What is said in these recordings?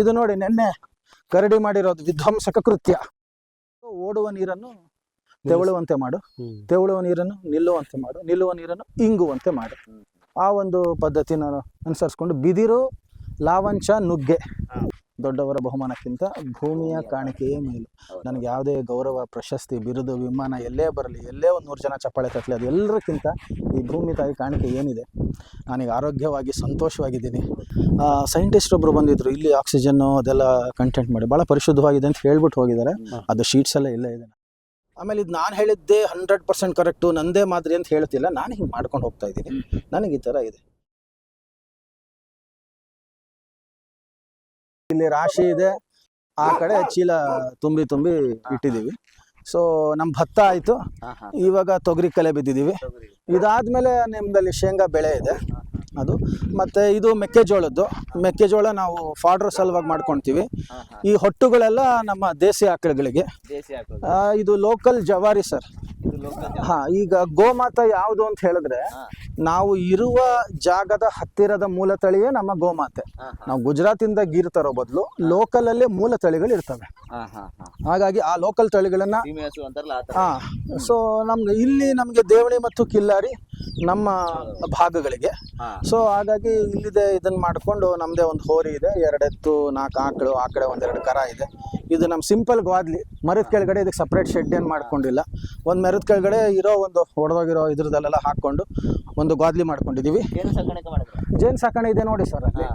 ಇದು ನೋಡಿ ನೆನ್ನೆ ಕರಡಿ ಮಾಡಿರೋದು ವಿಧ್ವಂಸಕ ಕೃತ್ಯ. ಓಡುವ ನೀರನ್ನು ತೆವಳುವಂತೆ ಮಾಡು. ತೆವಳುವ ನೀರನ್ನು ನಿಲ್ಲುವಂತೆ ಮಾಡು. ನಿಲ್ಲುವ ನೀರನ್ನು ಇಂಗುವಂತೆ ಮಾಡು. ಆ ಒಂದು ಪದ್ಧತಿನ ಅನುಸರಿಸ್ಕೊಂಡು ಬಿದಿರು ಲಾವಂಚ ನುಗ್ಗೆ. ದೊಡ್ಡವರ ಬಹುಮಾನಕ್ಕಿಂತ ಭೂಮಿಯ ಕಾಣಿಕೆಯೇ ಮೇಲು. ನನಗೆ ಯಾವುದೇ ಗೌರವ ಪ್ರಶಸ್ತಿ ಬಿರುದು ವಿಮಾನ ಎಲ್ಲೇ ಬರಲಿ ಎಲ್ಲೇ ಒಂದು ನೂರು ಜನ ಚಪ್ಪಾಳೆ ತಟ್ಟಲಿ ಅದು ಎಲ್ಲರಕ್ಕಿಂತ ಈ ಭೂಮಿ ತಾಯಿ ಕಾಣಿಕೆ ಏನಿದೆ? ನಾನೀಗ ಆರೋಗ್ಯವಾಗಿ ಸಂತೋಷವಾಗಿದ್ದೀನಿ. ಸೈಂಟಿಸ್ಟ್ ಒಬ್ಬರು ಬಂದಿದ್ದರು ಇಲ್ಲಿ ಆಕ್ಸಿಜನ್ನು ಅದೆಲ್ಲ ಕಂಟೆಂಟ್ ಮಾಡಿ ಭಾಳ ಪರಿಶುದ್ಧವಾಗಿದೆ ಅಂತ ಹೇಳ್ಬಿಟ್ಟು ಹೋಗಿದ್ದಾರೆ. ಅದು ಶೀಟ್ಸ್ ಎಲ್ಲ ಇಲ್ಲೇ ಇದೆ. ಆಮೇಲೆ ಇದು ನಾನು ಹೇಳಿದ್ದೆ ಹಂಡ್ರೆಡ್ ಪರ್ಸೆಂಟ್ ಕರೆಕ್ಟು ನಂದೇ ಮಾದರಿ ಅಂತ ಹೇಳ್ತಿಲ್ಲ. ನಾನು ಹಿಂಗೆ ಮಾಡ್ಕೊಂಡು ಹೋಗ್ತಾ ಇದ್ದೀನಿ. ನನಗೆ ಈ ಥರ ಇದೆ. ಇಲ್ಲಿ ರಾಶಿ ಇದೆ. ಆ ಕಡೆ ಚೀಲ ತುಂಬಿ ತುಂಬಿ ಇಟ್ಟಿದ್ದೀವಿ. ಸೊ ನಮ್ಮ ಭತ್ತ ಆಯಿತು. ಇವಾಗ ತೊಗರಿ ಕಲೆ ಬಿದ್ದಿದ್ದೀವಿ. ಇದಾದ್ಮೇಲೆ ನಿಮ್ದಲ್ಲಿ ಶೇಂಗಾ ಬೆಳೆ ಇದೆ. ಅದು. ಮತ್ತು ಇದು ಮೆಕ್ಕೆಜೋಳದ್ದು. ಮೆಕ್ಕೆಜೋಳ ನಾವು ಫಾಡ್ರ್ ಸಲುವಾಗಿ ಮಾಡ್ಕೊಳ್ತೀವಿ ಈ ಹೊಟ್ಟುಗಳೆಲ್ಲ ನಮ್ಮ ದೇಸಿ ಆಕಳುಗಳಿಗೆ. ಇದು ಲೋಕಲ್ ಜವಾರಿ ಸರ್. ಹಾ ಈಗ ಗೋಮಾತ ಯಾವುದು ಅಂತ ಹೇಳಿದ್ರೆ. ನಾವು ಇರುವ ಜಾಗದ ಹತ್ತಿರದ ಮೂಲ ತಳಿಯೇ ನಮ್ಮ ಗೋಮಾತೆ. ನಾವು ಗುಜರಾತಿಂದ ಗೀರ್ ತರೋ ಬದಲು ಲೋಕಲ್ ಅಲ್ಲೇ ಮೂಲ ತಳಿಗಳು ಇರ್ತವೆ ಹಾಗಾಗಿ ಆ ಲೋಕಲ್ ತಳಿಗಳನ್ನ ಹಾ ಸೊ ನಮ್ಗೆ ಇಲ್ಲಿ ನಮಗೆ ದೇವಳಿ ಮತ್ತು ಕಿಲ್ಲಾರಿ ನಮ್ಮ ಭಾಗಗಳಿಗೆ. ಸೊ ಹಾಗಾಗಿ ಇಲ್ಲಿದೆ ಇದನ್ನ ಮಾಡಿಕೊಂಡು ನಮ್ಮದೇ ಒಂದು ಹೋರಿ ಇದೆ. ಎರಡೆತ್ತು ನಾಲ್ಕು ಆಕಳು ಆ ಕಡೆ ಒಂದೆರಡು ಕರ ಇದೆ. ಇದು ನಮ್ಮ ಸಿಂಪಲ್ ಗ್ವಾದ್ಲಿ. ಮರದ ಕೆಳಗಡೆ ಇದಕ್ಕೆ ಸಪ್ರೇಟ್ ಶೆಡ್ ಏನು ಮಾಡ್ಕೊಂಡಿಲ್ಲ. ಒಂದು ಮರದ ಕೆಳಗಡೆ ಇರೋ ಒಂದು ಹೊಡೆದೋಗಿರೋ ಇದ್ರದಲ್ಲೆಲ್ಲ ಹಾಕ್ಕೊಂಡು ಒಂದು ಗಾದ್ಲಿ ಮಾಡ್ಕೊಂಡಿದ್ದೀವಿ. ಜೇನ್ ಸಾಕಣೆ ಇದೆ ನೋಡಿ ಸರ್ ಅಲ್ಲಿ.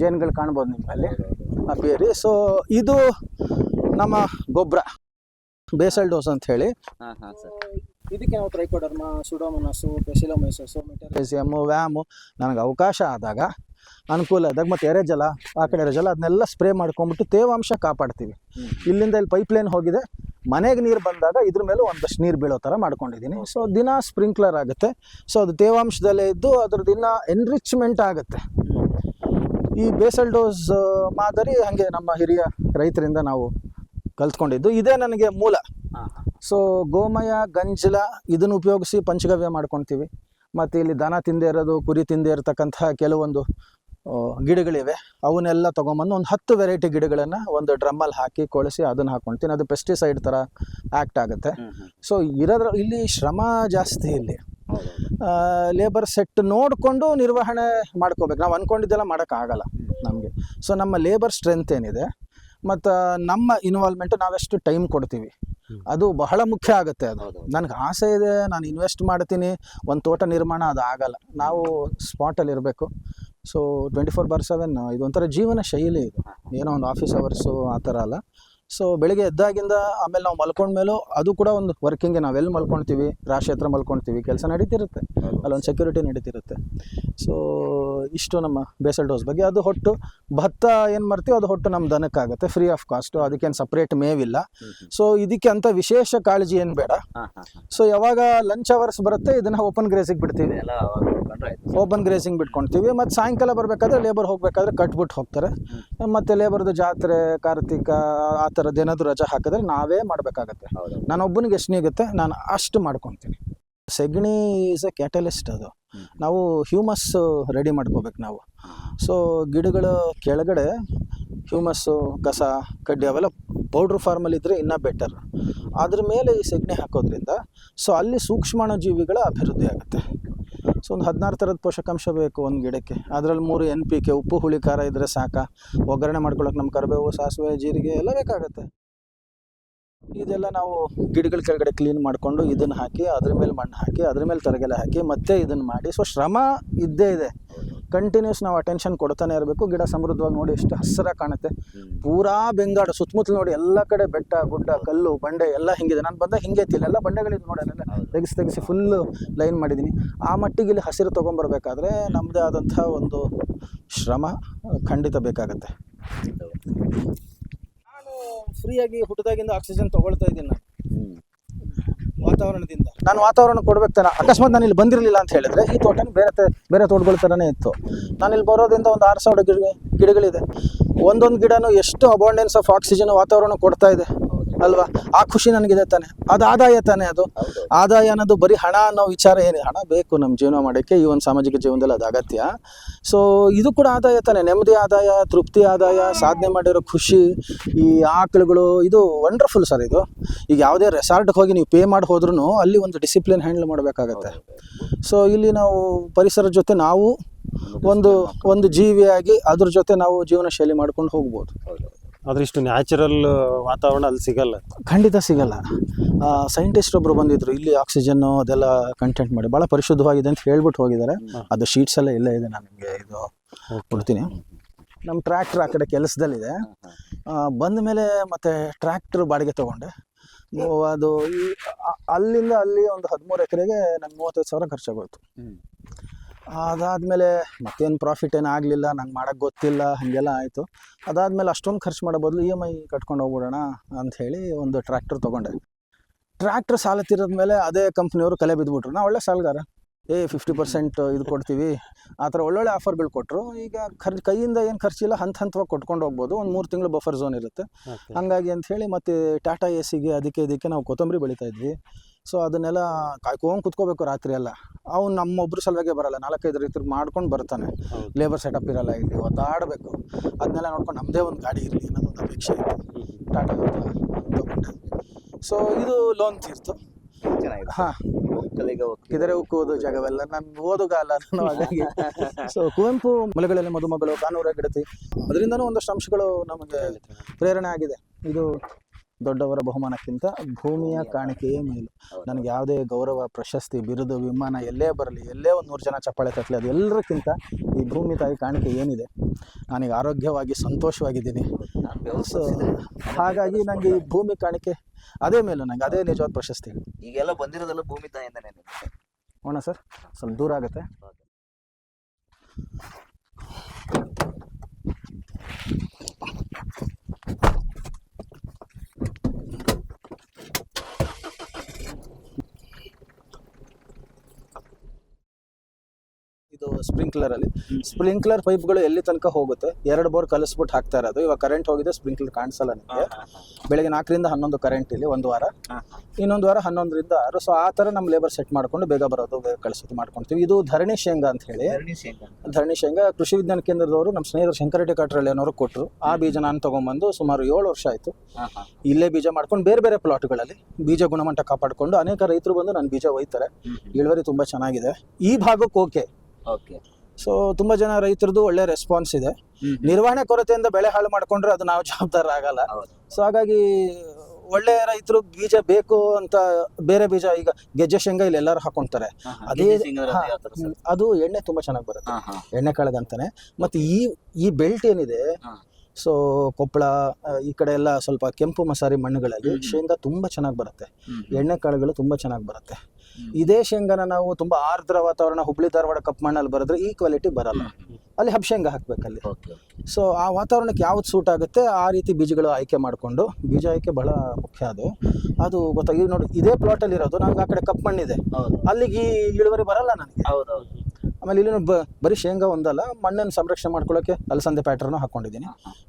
ಜೇನುಗಳು ಕಾಣ್ಬೋದು ನಿಮ್ಮಲ್ಲಿ. ಅಪಿಯರಿ ಸೊ ಇದು ನಮ್ಮ ಗೊಬ್ಬರ ಬೇಸಲ್ ಡೋಸ್ ಅಂತ ಹೇಳಿ. ಹಾ ಹಾ ಸರ್. ಇದಕ್ಕೆ ನಾವು ಟ್ರೈಕೋಡರ್ಮಾ ಸುಡೋಮನಸ್ಸು ಪೆಸಿಲೋಮೈಸಸ್ಸು ಮೆಟೆರಿಯಮ್ ವ್ಯಾಮು ನನಗೆ ಅವಕಾಶ ಆದಾಗ ಅನುಕೂಲ ಆದಾಗ ಮತ್ತು ಎರೆಜಲ ಆ ಕಡೆ ಎರೆಜಲ ಅದನ್ನೆಲ್ಲ ಸ್ಪ್ರೇ ಮಾಡ್ಕೊಂಬಿಟ್ಟು ತೇವಾಂಶ ಕಾಪಾಡ್ತೀವಿ. ಇಲ್ಲಿಂದ ಇಲ್ಲಿ ಪೈಪ್ಲೈನ್ ಹೋಗಿದೆ. ಮನೆಗೆ ನೀರು ಬಂದಾಗ ಇದ್ರ ಮೇಲೆ ಒಂದಷ್ಟು ನೀರು ಬೀಳೋ ಥರ ಮಾಡ್ಕೊಂಡಿದ್ದೀನಿ ಸೊ ದಿನ ಸ್ಪ್ರಿಂಕ್ಲರ್ ಆಗುತ್ತೆ. ಸೊ ಅದು ತೇವಾಂಶದಲ್ಲೇ ಇದ್ದು ಅದ್ರ ದಿನ ಎನ್ರಿಚ್ಮೆಂಟ್ ಆಗುತ್ತೆ. ಈ ಬೇಸಲ್ ಡೋಸ್ ಮಾದರಿ ಹಾಗೆ ನಮ್ಮ ಹಿರಿಯ ರೈತರಿಂದ ನಾವು ಕಲ್ತ್ಕೊಂಡಿದ್ದು. ಇದೇ ನನಗೆ ಮೂಲ. ಸೊ ಗೋಮಯ ಗಂಜಲ ಇದನ್ನು ಉಪಯೋಗಿಸಿ ಪಂಚಗವ್ಯ ಮಾಡ್ಕೊಳ್ತೀವಿ ಮತ್ತು ಇಲ್ಲಿ ದನ ತಿಂದೇ ಇರೋದು ಕುರಿ ತಿಂದೇ ಇರತಕ್ಕಂತಹ ಕೆಲವೊಂದು ಗಿಡಗಳಿವೆ. ಅವನ್ನೆಲ್ಲ ತೊಗೊಂಬಂದು ಒಂದು ಹತ್ತು ವೆರೈಟಿ ಗಿಡಗಳನ್ನು ಒಂದು ಡ್ರಮ್ಮಲ್ಲಿ ಹಾಕಿ ಕೊಳಿಸಿ ಅದನ್ನು ಹಾಕ್ಕೊಳ್ತೀನಿ ಅದು ಪೆಸ್ಟಿಸೈಡ್ ಥರ ಆ್ಯಕ್ಟ್ ಆಗುತ್ತೆ. ಸೊ ಇರೋದ್ರ ಇಲ್ಲಿ ಶ್ರಮ ಜಾಸ್ತಿ ಇಲ್ಲಿ. ಲೇಬರ್ ಸೆಟ್ ನೋಡಿಕೊಂಡು ನಿರ್ವಹಣೆ ಮಾಡ್ಕೋಬೇಕು. ನಾವು ಅಂದ್ಕೊಂಡಿದ್ದೆಲ್ಲ ಮಾಡೋಕ್ಕಾಗಲ್ಲ ನಮಗೆ. ಸೊ ನಮ್ಮ ಲೇಬರ್ ಸ್ಟ್ರೆಂತ್ ಏನಿದೆ? ಮತ್ತು ನಮ್ಮ ಇನ್ವಾಲ್ವ್ಮೆಂಟು ನಾವೆಷ್ಟು ಟೈಮ್ ಕೊಡ್ತೀವಿ. ಅದು ಬಹಳ ಮುಖ್ಯ ಆಗುತ್ತೆ ಅದು. ನನಗೆ ಆಸೆ ಇದೆ ನಾನು ಇನ್ವೆಸ್ಟ್ ಮಾಡ್ತೀನಿ ಒಂದು ತೋಟ ನಿರ್ಮಾಣ ಅದು ಆಗಲ್ಲ. ನಾವು ಸ್ಪಾಟಲ್ಲಿ ಇರಬೇಕು. So twenty four bar seven ಇದೊಂಥರ ಜೀವನ ಶೈಲಿ ಇದು. ಏನೋ ಒಂದು ಆಫೀಸ್ ಅವರ್ಸು ಆ ಥರ ಅಲ್ಲ. ಸೊ ಬೆಳಿಗ್ಗೆ ಎದ್ದಾಗಿಂದ ಆಮೇಲೆ ನಾವು ಮಲ್ಕೊಂಡ್ಮೇಲೂ ಅದು ಕೂಡ ಒಂದು ವರ್ಕಿಂಗ್ಗೆ ಎಲ್ಲಿ ಮಲ್ಕೊಳ್ತೀವಿ ರಾಶಿ ಹತ್ರ ಮಲ್ಕೊಳ್ತೀವಿ ಕೆಲಸ ನಡೀತಿರುತ್ತೆ. ಅಲ್ಲೊಂದು ಸೆಕ್ಯೂರಿಟಿ ನಡೀತಿರುತ್ತೆ. ಸೊ ಇಷ್ಟು ನಮ್ಮ ಬೇಸಲ್ ಡೋಸ್ ಬಗ್ಗೆ. ಅದು ಹೊಟ್ಟು ಭತ್ತ ಏನು ಮಾಡ್ತೀವಿ ಅದು ಹೊಟ್ಟು ನಮ್ಮ ದನಕ್ಕಾಗುತ್ತೆ. ಫ್ರೀ ಆಫ್ ಕಾಸ್ಟು ಅದಕ್ಕೇನು ಸಪ್ರೇಟ್ ಮೇವಿಲ್ಲ. ಸೊ ಇದಕ್ಕೆ ಅಂತ ವಿಶೇಷ ಕಾಳಜಿ ಏನು ಬೇಡ. ಸೊ ಯಾವಾಗ ಲಂಚ್ ಅವರ್ಸ್ ಬರುತ್ತೆ ಇದನ್ನು ಓಪನ್ ಗ್ರೇಸಿಗೆ ಬಿಡ್ತೀವಿ. ಓಪನ್ ಗ್ರೇಸಿಂಗ್ ಬಿಟ್ಕೊಳ್ತೀವಿ ಮತ್ತು ಸಾಯಂಕಾಲ ಬರಬೇಕಾದ್ರೆ ಲೇಬರ್ ಹೋಗಬೇಕಾದ್ರೆ ಕಟ್ಬಿಟ್ಟು ಹೋಗ್ತಾರೆ. ಮತ್ತು ಲೇಬರ್ದು ಜಾತ್ರೆ ಕಾರ್ತಿಕ ಆ ಥರದ್ದು ಏನಾದರೂ ರಜಾ ಹಾಕಿದ್ರೆ ನಾವೇ ಮಾಡಬೇಕಾಗತ್ತೆ. ನಾನೊಬ್ಬನಿಗೆ ಎಷ್ಟು ನೀಗುತ್ತೆ? ನಾನು ಅಷ್ಟು ಮಾಡ್ಕೊತೀನಿ. ಸೆಗಣಿ ಈಸ್ ಎ ಕ್ಯಾಟಲಿಸ್ಟ್ ಅದು. ನಾವು ಹ್ಯೂಮಸ್ ರೆಡಿ ಮಾಡ್ಕೋಬೇಕು ನಾವು. ಸೊ ಗಿಡಗಳ ಕೆಳಗಡೆ ಹ್ಯೂಮಸ್ಸು ಕಸ ಕಡ್ಡಿ ಅವೆಲ್ಲ ಪೌಡ್ರ್ ಫಾರ್ಮಲ್ಲಿ ಇದ್ದರೆ ಇನ್ನೂ ಬೆಟರ್ ಅದ್ರ ಮೇಲೆ ಈ ಸೆಗಣಿ ಹಾಕೋದ್ರಿಂದ ಸೊ ಅಲ್ಲಿ ಸೂಕ್ಷ್ಮಾಣು ಜೀವಿಗಳ ಅಭಿವೃದ್ಧಿ ಆಗುತ್ತೆ. ಸೊ ಒಂದು ಹದಿನಾರು ಥರದ ಪೋಷಕಾಂಶ ಬೇಕು ಒಂದು ಗಿಡಕ್ಕೆ. ಅದರಲ್ಲಿ ಮೂರು ಎನ್ ಪಿ ಕೆ, ಉಪ್ಪು ಹುಳಿ ಖಾರ ಇದ್ದರೆ ಸಾಕ. ಒಗ್ಗರಣೆ ಮಾಡ್ಕೊಳ್ಳೋಕೆ ನಮ್ಮ ಕರಿಬೇವು, ಸಾಸಿವೆ, ಜೀರಿಗೆ ಎಲ್ಲ ಬೇಕಾಗುತ್ತೆ. ಇದೆಲ್ಲ ನಾವು ಗಿಡಗಳ ಕೆಳಗಡೆ ಕ್ಲೀನ್ ಮಾಡಿಕೊಂಡು ಇದನ್ನು ಹಾಕಿ ಅದ್ರ ಮೇಲೆ ಮಣ್ಣು ಹಾಕಿ ಅದ್ರ ಮೇಲೆ ತರಗೆಲೆ ಹಾಕಿ ಮತ್ತೆ ಇದನ್ನು ಮಾಡಿ. ಸೊ ಶ್ರಮ ಇದ್ದೇ ಇದೆ. ಕಂಟಿನ್ಯೂಸ್ ನಾವು ಅಟೆನ್ಷನ್ ಕೊಡ್ತಾನೆ ಇರಬೇಕು. ಗಿಡ ಸಮೃದ್ಧವಾಗಿ ನೋಡಿ ಎಷ್ಟು ಹಸಿರಾಗಿ ಕಾಣುತ್ತೆ. ಪೂರಾ ಬೆಂಗಾಡು ಸುತ್ತಮುತ್ತಲು ನೋಡಿ ಎಲ್ಲ ಕಡೆ ಬೆಟ್ಟ ಗುಡ್ಡ ಕಲ್ಲು ಬಂಡೆ ಎಲ್ಲ ಹಿಂಗಿದೆ. ನಾನು ಬಂದ ಹಿಂಗೆ ಇತ್ತಿಲ್ಲ ಎಲ್ಲ ಬಂಡೆಗಳಿದ್ದು ನೋಡಿ ಅಲ್ಲೆಲ್ಲ. ಹೌದು. ತೆಗೆಸಿ ತೆಗೆಸಿ ಫುಲ್ಲು ಲೈನ್ ಮಾಡಿದ್ದೀನಿ ಆ ಮಟ್ಟಿಗೆ ಇಲ್ಲಿ ಹಸಿರು ತೊಗೊಂಬರ್ಬೇಕಾದ್ರೆ ನಮ್ಮದೇ ಆದಂಥ ಒಂದು ಶ್ರಮ ಖಂಡಿತ ಬೇಕಾಗತ್ತೆ. ಫ್ರೀಯಾಗಿ ಹುಟ್ಟದಾಗಿಂದ ಆಕ್ಸಿಜನ್ ತಗೊಳ್ತಾ ಇದ್ದೀನಿ ನಾನು. ವಾತಾವರಣದಿಂದ. ನಾನು ವಾತಾವರಣ ಕೊಡ್ಬೇಕು ತಾನೆ. ಅಕಸ್ಮಾತ್ ನಾನು ಇಲ್ಲಿ ಬಂದಿರಲಿಲ್ಲ ಅಂತ ಹೇಳಿದ್ರೆ ಈ ತೋಟ ಬೇರೆ ಬೇರೆ ತೋಟಗಳ ಥರನೇ ಇತ್ತು. ನಾನು ಇಲ್ಲಿ ಬರೋದ್ರಿಂದ ಒಂದು ಆರು ಸಾವಿರ ಗಿಡ ಗಿಡಗಳಿದೆ. ಒಂದೊಂದು ಗಿಡನೂ ಎಷ್ಟು ಅಬಾಂಡೆನ್ಸ್ ಆಫ್ ಆಕ್ಸಿಜನ್ ವಾತಾವರಣ ಕೊಡ್ತಾ ಇದೆ. ಅಲ್ವಾ? ಆ ಖುಷಿ ನನಗಿದೆ ತಾನೆ. ಅದು ಆದಾಯ ತಾನೆ ಅದು. ಆದಾಯ ಅನ್ನೋದು ಬರೀ ಹಣ ಅನ್ನೋ ವಿಚಾರ ಏನಿದೆ ಹಣ ಬೇಕು ನಮ್ಮ ಜೀವನ ಮಾಡೋಕ್ಕೆ ಈ ಒಂದು ಸಾಮಾಜಿಕ ಜೀವನದಲ್ಲಿ ಅದು ಅಗತ್ಯ. ಸೊ ಇದು ಕೂಡ ಆದಾಯ ತಾನೆ. ನೆಮ್ಮದಿ ಆದಾಯ ತೃಪ್ತಿ ಆದಾಯ ಸಾಧನೆ ಮಾಡಿರೋ ಖುಷಿ ಈ ಆಕಳುಗಳು ಇದು ವಂಡರ್ಫುಲ್ ಸರ್ ಇದು. ಈಗ ಯಾವುದೇ ರೆಸಾರ್ಟ್ಗೆ ಹೋಗಿ ನೀವು ಪೇ ಮಾಡಿ ಹೋದ್ರೂ ಅಲ್ಲಿ ಒಂದು ಡಿಸಿಪ್ಲಿನ್ ಹ್ಯಾಂಡಲ್ ಮಾಡಬೇಕಾಗತ್ತೆ. ಸೊ ಇಲ್ಲಿ ನಾವು ಪರಿಸರದ ಜೊತೆ ನಾವು ಒಂದು ಒಂದು ಜೀವಿಯಾಗಿ ಅದ್ರ ಜೊತೆ ನಾವು ಜೀವನ ಶೈಲಿ ಮಾಡ್ಕೊಂಡು ಹೋಗ್ಬೋದು. ಆದ್ರೆ ಇಷ್ಟು ನ್ಯಾಚುರಲ್ ವಾತಾವರಣ ಅಲ್ಲಿ ಸಿಗಲ್ಲ. ಖಂಡಿತ ಸಿಗಲ್ಲ. ಸೈಂಟಿಸ್ಟ್ ಒಬ್ಬರು ಬಂದಿದ್ರು ಇಲ್ಲಿ ಆಕ್ಸಿಜನ್ನು ಅದೆಲ್ಲ ಕಂಟೆಂಟ್ ಮಾಡಿ ಭಾಳ ಪರಿಶುದ್ಧವಾಗಿದೆ ಅಂತ ಹೇಳ್ಬಿಟ್ಟು ಹೋಗಿದ್ದಾರೆ. ಅದು ಶೀಟ್ಸ್ ಎಲ್ಲ ಇಲ್ಲೇ ಇದೆ ನಾನು ನಿಮಗೆ ಇದು ಕೊಡ್ತೀನಿ. ನಮ್ಮ ಟ್ರ್ಯಾಕ್ಟ್ರ್ ಆ ಕಡೆ ಕೆಲಸದಲ್ಲಿದೆ. ಬಂದ ಮೇಲೆ ಮತ್ತೆ ಟ್ರ್ಯಾಕ್ಟರ್ ಬಾಡಿಗೆ ತಗೊಂಡೆ. ಅದು ಈ ಅಲ್ಲಿಂದ ಅಲ್ಲಿ ಒಂದು ಹದಿಮೂರು ಎಕರೆಗೆ ನಂಗೆ ಮೂವತ್ತೈದು ಸಾವಿರ ಖರ್ಚಾಗೋಯ್ತು. ಅದಾದಮೇಲೆ ಮತ್ತೇನು ಪ್ರಾಫಿಟ್ ಏನು ಆಗಲಿಲ್ಲ ನಂಗೆ ಮಾಡೋಕ್ಕೆ ಗೊತ್ತಿಲ್ಲ ಹಾಗೆಲ್ಲ ಆಯಿತು. ಅದಾದಮೇಲೆ ಅಷ್ಟೊಂದು ಖರ್ಚು ಮಾಡೋ ಬದಲು ಇ ಎಂ ಐ ಕಟ್ಕೊಂಡು ಹೋಗ್ಬಿಡೋಣ ಅಂಥೇಳಿ ಒಂದು ಟ್ರ್ಯಾಕ್ಟರ್ ತೊಗೊಂಡೆ. ಟ್ರ್ಯಾಕ್ಟ್ರ್ ಸಾಲ ತಿರೋದ ಮೇಲೆ ಅದೇ ಕಂಪ್ನಿಯವರು ಕಲೆ ಬಿದ್ದುಬಿಟ್ರು ನಾ ಒಳ್ಳೆ ಸಾಲಗಾರ. ಏ ಫಿಫ್ಟಿ ಪರ್ಸೆಂಟ್ ಇದು ಕೊಡ್ತೀವಿ. ಆ ಥರ ಒಳ್ಳೊಳ್ಳೆ ಆಫರ್ಗಳು ಕೊಟ್ಟರು ಈಗ ಖರ್ ಕೈಯಿಂದ ಏನು ಖರ್ಚಿಲ್ಲ ಹಂತ ಹಂತವಾಗಿ ಕೊಟ್ಕೊಂಡು ಹೋಗ್ಬೋದು. ಒಂದು ಮೂರು ತಿಂಗಳು ಬಫರ್ ಝೋನ್ ಇರುತ್ತೆ. ಹಂಗಾಗಿ ಅಂತ ಹೇಳಿ ಮತ್ತೆ ಟಾಟಾ ಎ ಸಿಗೆ ಅದಕ್ಕೆ ಇದಕ್ಕೆ ನಾವು ಕೊತ್ತಂಬರಿ ಬೆಳೀತಾ ಇದ್ವಿ. ಸೊ ಅದನ್ನೆಲ್ಲ ಕಾಯ್ಕೊಂಡು ಕುತ್ಕೋಬೇಕು ರಾತ್ರಿ ಎಲ್ಲ. ಅವ್ನು ನಮ್ಮೊಬ್ಬರು ಸಲುವಾಗೆ ಬರಲ್ಲ. ನಾಲ್ಕೈದು ರೈತರು ಮಾಡ್ಕೊಂಡು ಬರ್ತಾನೆ. ಲೇಬರ್ ಸೆಟಪ್ ಇರಲ್ಲ ಇಲ್ಲಿ. ಒದ್ದಾಡಬೇಕು. ಅದನ್ನೆಲ್ಲ ನೋಡ್ಕೊಂಡು ನಮ್ಮದೇ ಒಂದು ಗಾಡಿ ಇರಲಿ. ಅನ್ನೋದೊಂದು ಅಪೇಕ್ಷೆ ಇತ್ತು. ಟಾಟಾ ತಗೊಂಡೆ ಸೊ ಇದು ಲೋನ್ ತೀರ್ತು. ಚೆನ್ನಾಗಿದೆ. ಹಾಂ. ಕಿದರೆ ಉಕ್ಕುವುದು ಜಾಗವೆಲ್ಲ. ನಾನು ಓದುಗಾಲ ನಾನು ಹಾಗಾಗಿ. ಸೊ ಕುವೆಂಪು ಮಲೆಗಳಲ್ಲಿ ಮದುಮಗಳು ಕಾನೂರ ಗಿಡತಿ ಅದರಿಂದನೂ ಒಂದಷ್ಟು ಅಂಶಗಳು ನಮಗೆ ಪ್ರೇರಣೆ ಆಗಿದೆ. ಇದು ದೊಡ್ಡವರ ಬಹುಮಾನಕ್ಕಿಂತ ಭೂಮಿಯ ಕಾಣಿಕೆಯೇ ಮೇಲು. ನನಗೆ ಯಾವುದೇ ಗೌರವ ಪ್ರಶಸ್ತಿ ಬಿರುದು ವಿಮಾನ ಎಲ್ಲೇ ಬರಲಿ ಎಲ್ಲೇ ಒಂದು ನೂರು ಜನ ಚಪ್ಪಾಳೆ ತಟ್ಟಲಿ ಅದು ಎಲ್ಲರಿಗಿಂತ ಈ ಭೂಮಿ ತಾಯಿ ಕಾಣಿಕೆ ಏನಿದೆ? ನಾನೀಗ ಆರೋಗ್ಯವಾಗಿ ಸಂತೋಷವಾಗಿದ್ದೀನಿ. ಸೊ ಹಾಗಾಗಿ ನನಗೆ ಈ ಭೂಮಿ ಕಾಣಿಕೆ ಅದೇ ಮೇಲು ನನಗೆ ಅದೇ ನಿಜವಾದ ಪ್ರಶಸ್ತಿ. ಈಗೆಲ್ಲ ಬಂದಿರೋದೆಲ್ಲ ಭೂಮಿ ತಾಯಿಯಿಂದ ನಿಮ್ಗೆ. ಹೋಣ ಸರ್ ಸ್ವಲ್ಪ ದೂರ ಆಗುತ್ತೆ. ಇದು ಸ್ಪ್ರಿಂಕ್ಲರ್ ಅಲ್ಲಿ. ಸ್ಪ್ರಿಂಕ್ಲರ್ ಪೈಪ್ಗಳು ಎಲ್ಲಿ ತನಕ ಹೋಗುತ್ತೆ? ಎರಡು ಬೋರ್ ಕಲಿಸ್ಬಿಟ್ಟು ಹಾಕ್ತಾ ಇರೋದು. ಇವಾಗ ಕರೆಂಟ್ ಹೋಗಿದೆ ಸ್ಪ್ರಿಂಕ್ಲರ್ ಕಾಣಿಸಲ್ಲ ನಿಮಗೆ. ಬೆಳಗ್ಗೆ ನಾಲ್ಕರಿಂದ ಹನ್ನೊಂದು ಕರೆಂಟ್ ಇಲ್ಲಿ ಒಂದು ವಾರ. ಇನ್ನೊಂದು ವಾರ ಹನ್ನೊಂದರಿಂದ ಆರು. ಸೊ ಆ ಥರ ನಮ್ಮ ಲೇಬರ್ ಸೆಟ್ ಮಾಡ್ಕೊಂಡು ಬೇಗ ಬರೋದು ಬೇಗ ಕಳಿಸೋದು ಮಾಡ್ಕೊಳ್ತೀವಿ ಇದು ಧರಣಿ ಶೇಂಗಾ ಅಂತ ಹೇಳಿ. ಧರಣಿ ಶೇಂಗಾ. ಕೃಷಿ ವಿಜ್ಞಾನ ಕೇಂದ್ರದವರು ನಮ್ಮ ಸ್ನೇಹಿತರು ಶಂಕರೆಡ್ಡಿ ಕಾಟ್ರಲ್ಲಿ ಅನ್ನೋರು ಕೊಟ್ಟರು ಆ ಬೀಜ ನಾನು ತೊಗೊಂಬಂದು ಸುಮಾರು ಏಳು ವರ್ಷ ಆಯಿತು. ಇಲ್ಲೇ ಬೀಜ ಮಾಡ್ಕೊಂಡು ಬೇರೆ ಬೇರೆ ಪ್ಲಾಟ್ಗಳಲ್ಲಿ ಬೀಜ ಗುಣಮಟ್ಟ ಕಾಪಾಡಿಕೊಂಡು ಅನೇಕ ರೈತರು ಬಂದು ನನ್ನ ಬೀಜ ಒಯ್ತಾರೆ. ಇಳುವರಿ ತುಂಬ ಚೆನ್ನಾಗಿದೆ. ಈ ಭಾಗಕ್ಕೆ ಓಕೆ ಓಕೆ ಸೊ ತುಂಬಾ ಜನ ರೈತರದ್ದು ಒಳ್ಳೆ ರೆಸ್ಪಾನ್ಸ್ ಇದೆ ನಿರ್ವಹಣೆ ಕೊರತೆಯಿಂದ ಬೆಳೆ ಹಾಳು ಮಾಡ್ಕೊಂಡ್ರೆ ಅದು ನಾವು ಜವಾಬ್ದಾರ ಆಗಲ್ಲ. ಸೊ ಹಾಗಾಗಿ ಒಳ್ಳೆ ರೈತರು ಬೀಜ ಬೇಕು ಅಂತ ಬೇರೆ ಬೀಜ ಈಗ ಗೆಜ್ಜೆ ಶೇಂಗಾ ಇಲ್ಲಿ ಎಲ್ಲರೂ ಹಾಕೊಂತಾರೆ. ಅದೇ ಅದು ಎಣ್ಣೆ ತುಂಬಾ ಚೆನ್ನಾಗಿ ಬರುತ್ತೆ. ಎಣ್ಣೆ ಕಾಳಗಂತಾನೆ ಮತ್ತೆ ಈ ಈ ಬೆಲ್ಟ್ ಏನಿದೆ. ಸೊ ಕೊಪ್ಪಳ ಈ ಕಡೆ ಎಲ್ಲ ಸ್ವಲ್ಪ ಕೆಂಪು ಮಸಾರಿ ಮಣ್ಣುಗಳಲ್ಲಿ. ಶೇಂಗಾ ತುಂಬ ಚೆನ್ನಾಗಿ ಬರುತ್ತೆ. ಎಣ್ಣೆ ಕಾಳುಗಳು ತುಂಬ ಚೆನ್ನಾಗಿ ಬರುತ್ತೆ. ಇದೇ ಶೇಂಗಾನ ನಾವು ತುಂಬ ಆರ್ದ್ರ ವಾತಾವರಣ ಹುಬ್ಳಿ ಧಾರವಾಡ ಕಪ್ ಮಣ್ಣಲ್ಲಿ ಬರೆದ್ರೆ ಈ ಕ್ವಾಲಿಟಿ ಬರಲ್ಲ. ಅಲ್ಲಿ ಹಬ್ ಶೇಂಗಾ ಹಾಕ್ಬೇಕಲ್ಲಿ. ಸೊ ಆ ವಾತಾವರಣಕ್ಕೆ ಯಾವ್ದು ಸೂಟ್ ಆಗುತ್ತೆ ಆ ರೀತಿ ಬೀಜಗಳು ಆಯ್ಕೆ ಮಾಡಿಕೊಂಡು ಬೀಜ ಆಯ್ಕೆ ಬಹಳ ಮುಖ್ಯ ಅದು. ಅದು ಗೊತ್ತಾಗಿ ನೋಡಿ ಇದೇ ಪ್ಲಾಟಲ್ಲಿ ಇರೋದು ನಂಗೆ ಆ ಕಡೆ ಕಪ್ ಮಣ್ಣಿದೆ. ಅಲ್ಲಿಗೆ ಈ ಇಳುವರಿ ಬರಲ್ಲ ನನಗೆ. ಆಮೇಲೆ ಇಲ್ಲಿ ಬ- ಬರೀ ಶೇಂಗಾ ಒಂದಲ್ಲ ಮಣ್ಣನ್ನು ಸಂರಕ್ಷಣೆ ಮಾಡ್ಕೊಳ್ಳೋಕೆ ಅಲಸಂದೆ ಪ್ಯಾಟರ್ನ್ ಹಾಕೊಂಡಿದ್ದೀನಿ.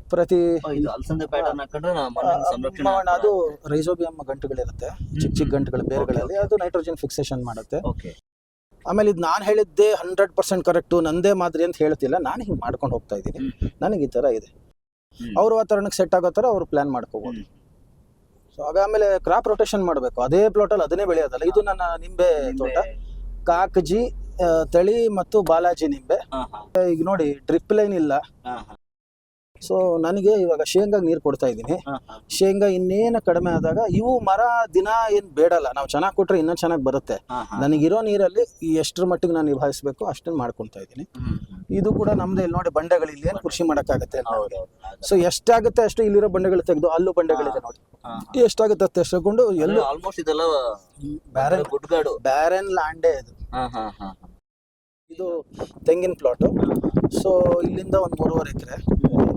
ಪ್ರತಿ ಇದು ಅಲಸಂದೆ ಪ್ಯಾಟರ್ನ್ ಹಾಕೊಂಡ್ರೆ ಅದು ರೈಸೋಬಿಯಂ ಗಂಟುಗಳಿರುತ್ತೆ ಚಿಕ್ಕ ಚಿಕ್ಕ ಗಂಟುಗಳು ಬೇರುಗಳಲ್ಲಿ ಅದು ನೈಟ್ರೋಜನ್ ಫಿಕ್ಸೇಷನ್ ಮಾಡುತ್ತೆ. ಓಕೆ ಆಮೇಲೆ ಇದು ನಾನು ಹೇಳಿದ್ದೆ ಹಂಡ್ರೆಡ್ ಪರ್ಸೆಂಟ್ ಕರೆಕ್ಟು ನಂದೇ ಮಾದರಿ ಅಂತ ಹೇಳ್ತಿಲ್ಲ ನಾನು ಹಿಂಗೆ ಮಾಡ್ಕೊಂಡು ಹೋಗ್ತಾ ಇದ್ದೀನಿ. ನನಗೆ ಈ ಥರ ಇದೆ. ಅವ್ರ ವಾತಾವರಣಕ್ಕೆ ಸೆಟ್ ಆಗೋ ಥರ ಅವ್ರು ಪ್ಲ್ಯಾನ್ ಮಾಡ್ಕೋಬೋದು. ಸೊ ಆಗ ಆಮೇಲೆ ಕ್ರಾಪ್ ರೊಟೇಷನ್ ಮಾಡಬೇಕು. ಅದೇ ಪ್ಲಾಟಲ್ಲಿ ಅದನ್ನೇ ಬೆಳೆಯೋದಲ್ಲ. ಇದು ನನ್ನ ನಿಂಬೆ. ತೋಟ. ಕಾಕಜಿ ತಳಿ ಮತ್ತು ಬಾಲಾಜಿ ನಿಂಬೆ. ಈಗ ನೋಡಿ ಡ್ರಿಪ್ ಲೈನ್ ಇಲ್ಲ. ಸೊ ನನಗೆ ಇವಾಗ ಶೇಂಗಾಗೆ ನೀರು ಕೊಡ್ತಾ ಇದ್ದೀನಿ. ಶೇಂಗಾ ಇನ್ನೇನು ಕಡಿಮೆ ಆದಾಗ ಇವು ಮರ ದಿನ ಏನು ಬೇಡಲ್ಲ. ನಾವು ಚೆನ್ನಾಗಿ ಕೊಟ್ಟರೆ ಇನ್ನೂ ಚೆನ್ನಾಗಿ ಬರುತ್ತೆ. ನನಗಿರೋ ನೀರಲ್ಲಿ ಈ ಎಷ್ಟರ ಮಟ್ಟಿಗೆ ನಾನು ನಿಭಾಯಿಸಬೇಕು ಅಷ್ಟನ್ನು ಮಾಡ್ಕೊಳ್ತಾ ಇದ್ದೀನಿ. ಇದು ಕೂಡ ನಮ್ದು ಇಲ್ಲಿ ನೋಡಿ ಬಂಡೆಗಳು ಇಲ್ಲಿ ಏನು ಕೃಷಿ ಮಾಡೋಕ್ಕಾಗತ್ತೆ. ಸೊ ಎಷ್ಟಾಗುತ್ತೆ ಅಷ್ಟು ಇಲ್ಲಿರೋ ಬಂಡೆಗಳು ತೆಗೆದು ಅಲ್ಲೂ ಬಂಡೆಗಳಿದೆ ನೋಡಿ. ಎಷ್ಟಾಗುತ್ತೆ ಅಷ್ಟು ತಗೊಂಡು ಎಲ್ಲೂ ಆಲ್ಮೋಸ್ಟ್ ಇದೆಲ್ಲ ಬ್ಯಾರನ್ ಗುಡ್ಗಾಡು. ಬ್ಯಾರನ್ ಲ್ಯಾಂಡೇ ಇದು. ಇದು ತೆಂಗಿನ ಪ್ಲಾಟು ಸೊ ಇಲ್ಲಿಂದ ಒಂದು ಮೂರುವರೆ ಎಕರೆ.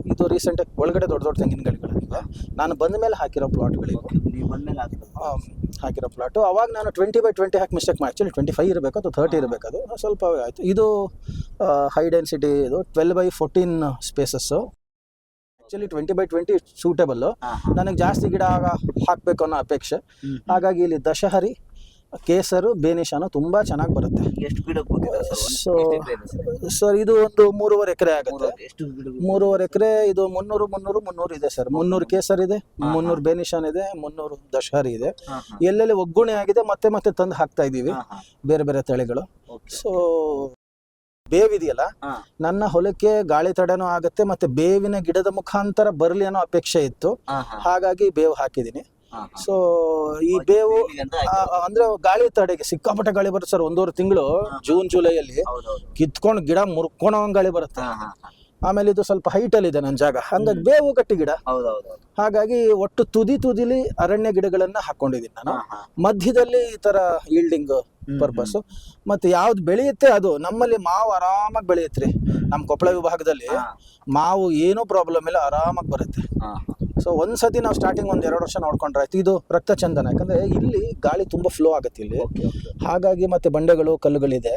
ಇದು ರೀಸೆಂಟಾಗಿ ಒಳಗಡೆ ದೊಡ್ಡ ದೊಡ್ಡ ತೆಂಗಿನ ಗಿಡಗಳಿವೆ ನಾನು ಬಂದ ಮೇಲೆ ಹಾಕಿರೋ ಪ್ಲಾಟ್ಗಳಿವೆ ನೀವು ಬಂದ ಮೇಲೆ ಹಾಕಿರೋ ಪ್ಲಾಟು ಅವಾಗ ನಾನು ಟ್ವೆಂಟಿ ಬೈ ಟ್ವೆಂಟಿ ಹಾಕಿ ಮಿಸ್ಟೇಕ್ ಮಾಡಿ ಆ್ಯಕ್ಚುಲಿ ಟ್ವೆಂಟಿ ಫೈವ್ ಇರಬೇಕು ಅದು ತರ್ಟಿ ಇರಬೇಕು ಅದು ಸ್ವಲ್ಪ ಆಯಿತು. ಇದು ಹೈ ಡೆನ್ಸಿಟಿ ಇದು twelve by fourteen spaces actually twenty by twenty suitable ಹಾ, ಹಾ. ನನಗೆ ಜಾಸ್ತಿ ಗಿಡ ಆಗ- ಹಾಕಬೇಕು ಅನ್ನೋ ಅಪೇಕ್ಷೆ. ಹಾಗಾಗಿ ಇಲ್ಲಿ ದಶಹರಿ ಕೇಸರು ಬೇನಿಶಾನು ತುಂಬಾ ಚೆನ್ನಾಗಿ ಬರುತ್ತೆ. ಎಷ್ಟು ಸೊ ಸರ್? ಇದು ಒಂದು ಮೂರುವರೆ ಎಕರೆ ಆಗುತ್ತೆ. ಮೂರುವರೆ ಎಕರೆ ಇದು ಮುನ್ನೂರು ಮುನ್ನೂರು ಮುನ್ನೂರು ಇದೆ ಸರ್. ಮುನ್ನೂರು ಕೇಸರ್ ಇದೆ ಮುನ್ನೂರು ಬೇನಿಶಾನ್ ಇದೆ ಮುನ್ನೂರು ದಶಹರಿ ಇದೆ. ಎಲ್ಲೆಲ್ಲಿ ಒಗ್ಗೂಣೆ ಆಗಿದೆ ಮತ್ತೆ ಮತ್ತೆ ತಂದು ಹಾಕ್ತಾ ಇದೀವಿ. ಬೇರೆ ಬೇರೆ ತಳಿಗಳು. ಸೊ ಬೇವಿದೆಯಲ್ಲ? ನನ್ನ ಹೊಲಕ್ಕೆ ಗಾಳಿ ತಡೆನೂ ಆಗುತ್ತೆ ಮತ್ತೆ ಬೇವಿನ ಗಿಡದ ಮುಖಾಂತರ ಬರಲಿ ಅನ್ನೋ ಅಪೇಕ್ಷೆ ಇತ್ತು. ಹಾಗಾಗಿ ಬೇವು ಹಾಕಿದ್ದೀನಿ. ಸೊ ಈ ಬೇವು. ಅಂದ್ರೆ ಗಾಳಿ ತಡೆಗೆ ಸಿಕ್ಕಾಪಟ್ಟೆ ಗಾಳಿ ಬರುತ್ತೆ ಸರ್ ಒಂದೂವರೆ ತಿಂಗಳು ಜೂನ್ ಜುಲೈಯಲ್ಲಿ ಅಲ್ಲಿ ಕಿತ್ಕೊಂಡು ಗಿಡ ಮುರ್ಕೊಳೋ ಗಾಳಿ ಬರುತ್ತೆ. ಆಮೇಲೆ ಇದು ಸ್ವಲ್ಪ ಹೈಟ್ ಅಲ್ಲಿ ಇದೆ ನನ್ನ ಜಾಗ. ಹಂಗಾಗಿ ಬೇವು ಗಟ್ಟಿ ಗಿಡ. ಹಾಗಾಗಿ ಒಟ್ಟು ತುದಿ ತುದಿಲಿ ಅರಣ್ಯ ಗಿಡಗಳನ್ನ ಹಾಕೊಂಡಿದ್ದೀನಿ ನಾನು. ಮಧ್ಯದಲ್ಲಿ ಈ ತರ ಈಲ್ಡಿಂಗ್ ಪರ್ಪಸ್ ಮತ್ತೆ ಯಾವ್ದು ಬೆಳೆಯುತ್ತೆ ಅದು? ನಮ್ಮಲ್ಲಿ ಮಾವು ಆರಾಮಾಗಿ ಬೆಳೆಯುತ್ತೆ ನಮ್ಮ ಕೊಪ್ಪಳ ವಿಭಾಗದಲ್ಲಿ ಮಾವು ಏನೂ ಪ್ರಾಬ್ಲಮ್ ಇಲ್ಲ ಆರಾಮಾಗಿ ಬರುತ್ತೆ. ಹಾ, ಒಂದು ಸೊ ಒಂದ್ಸತಿ ನಾವು ಸ್ಟಾರ್ಟಿಂಗ್ ಒಂದು ಎರಡು ವರ್ಷ ನೋಡ್ಕೊಂಡ್ರೆ ಆಯ್ತು. ಇದು ರಕ್ತ ಚಂದನ. ಯಾಕಂದ್ರೆ ಇಲ್ಲಿ ಗಾಳಿ ತುಂಬಾ ಫ್ಲೋ ಆಗುತ್ತೆ ಇಲ್ಲಿ. ಹಾಗಾಗಿ ಮತ್ತೆ ಬಂಡೆಗಳು ಕಲ್ಲುಗಳಿದೆ.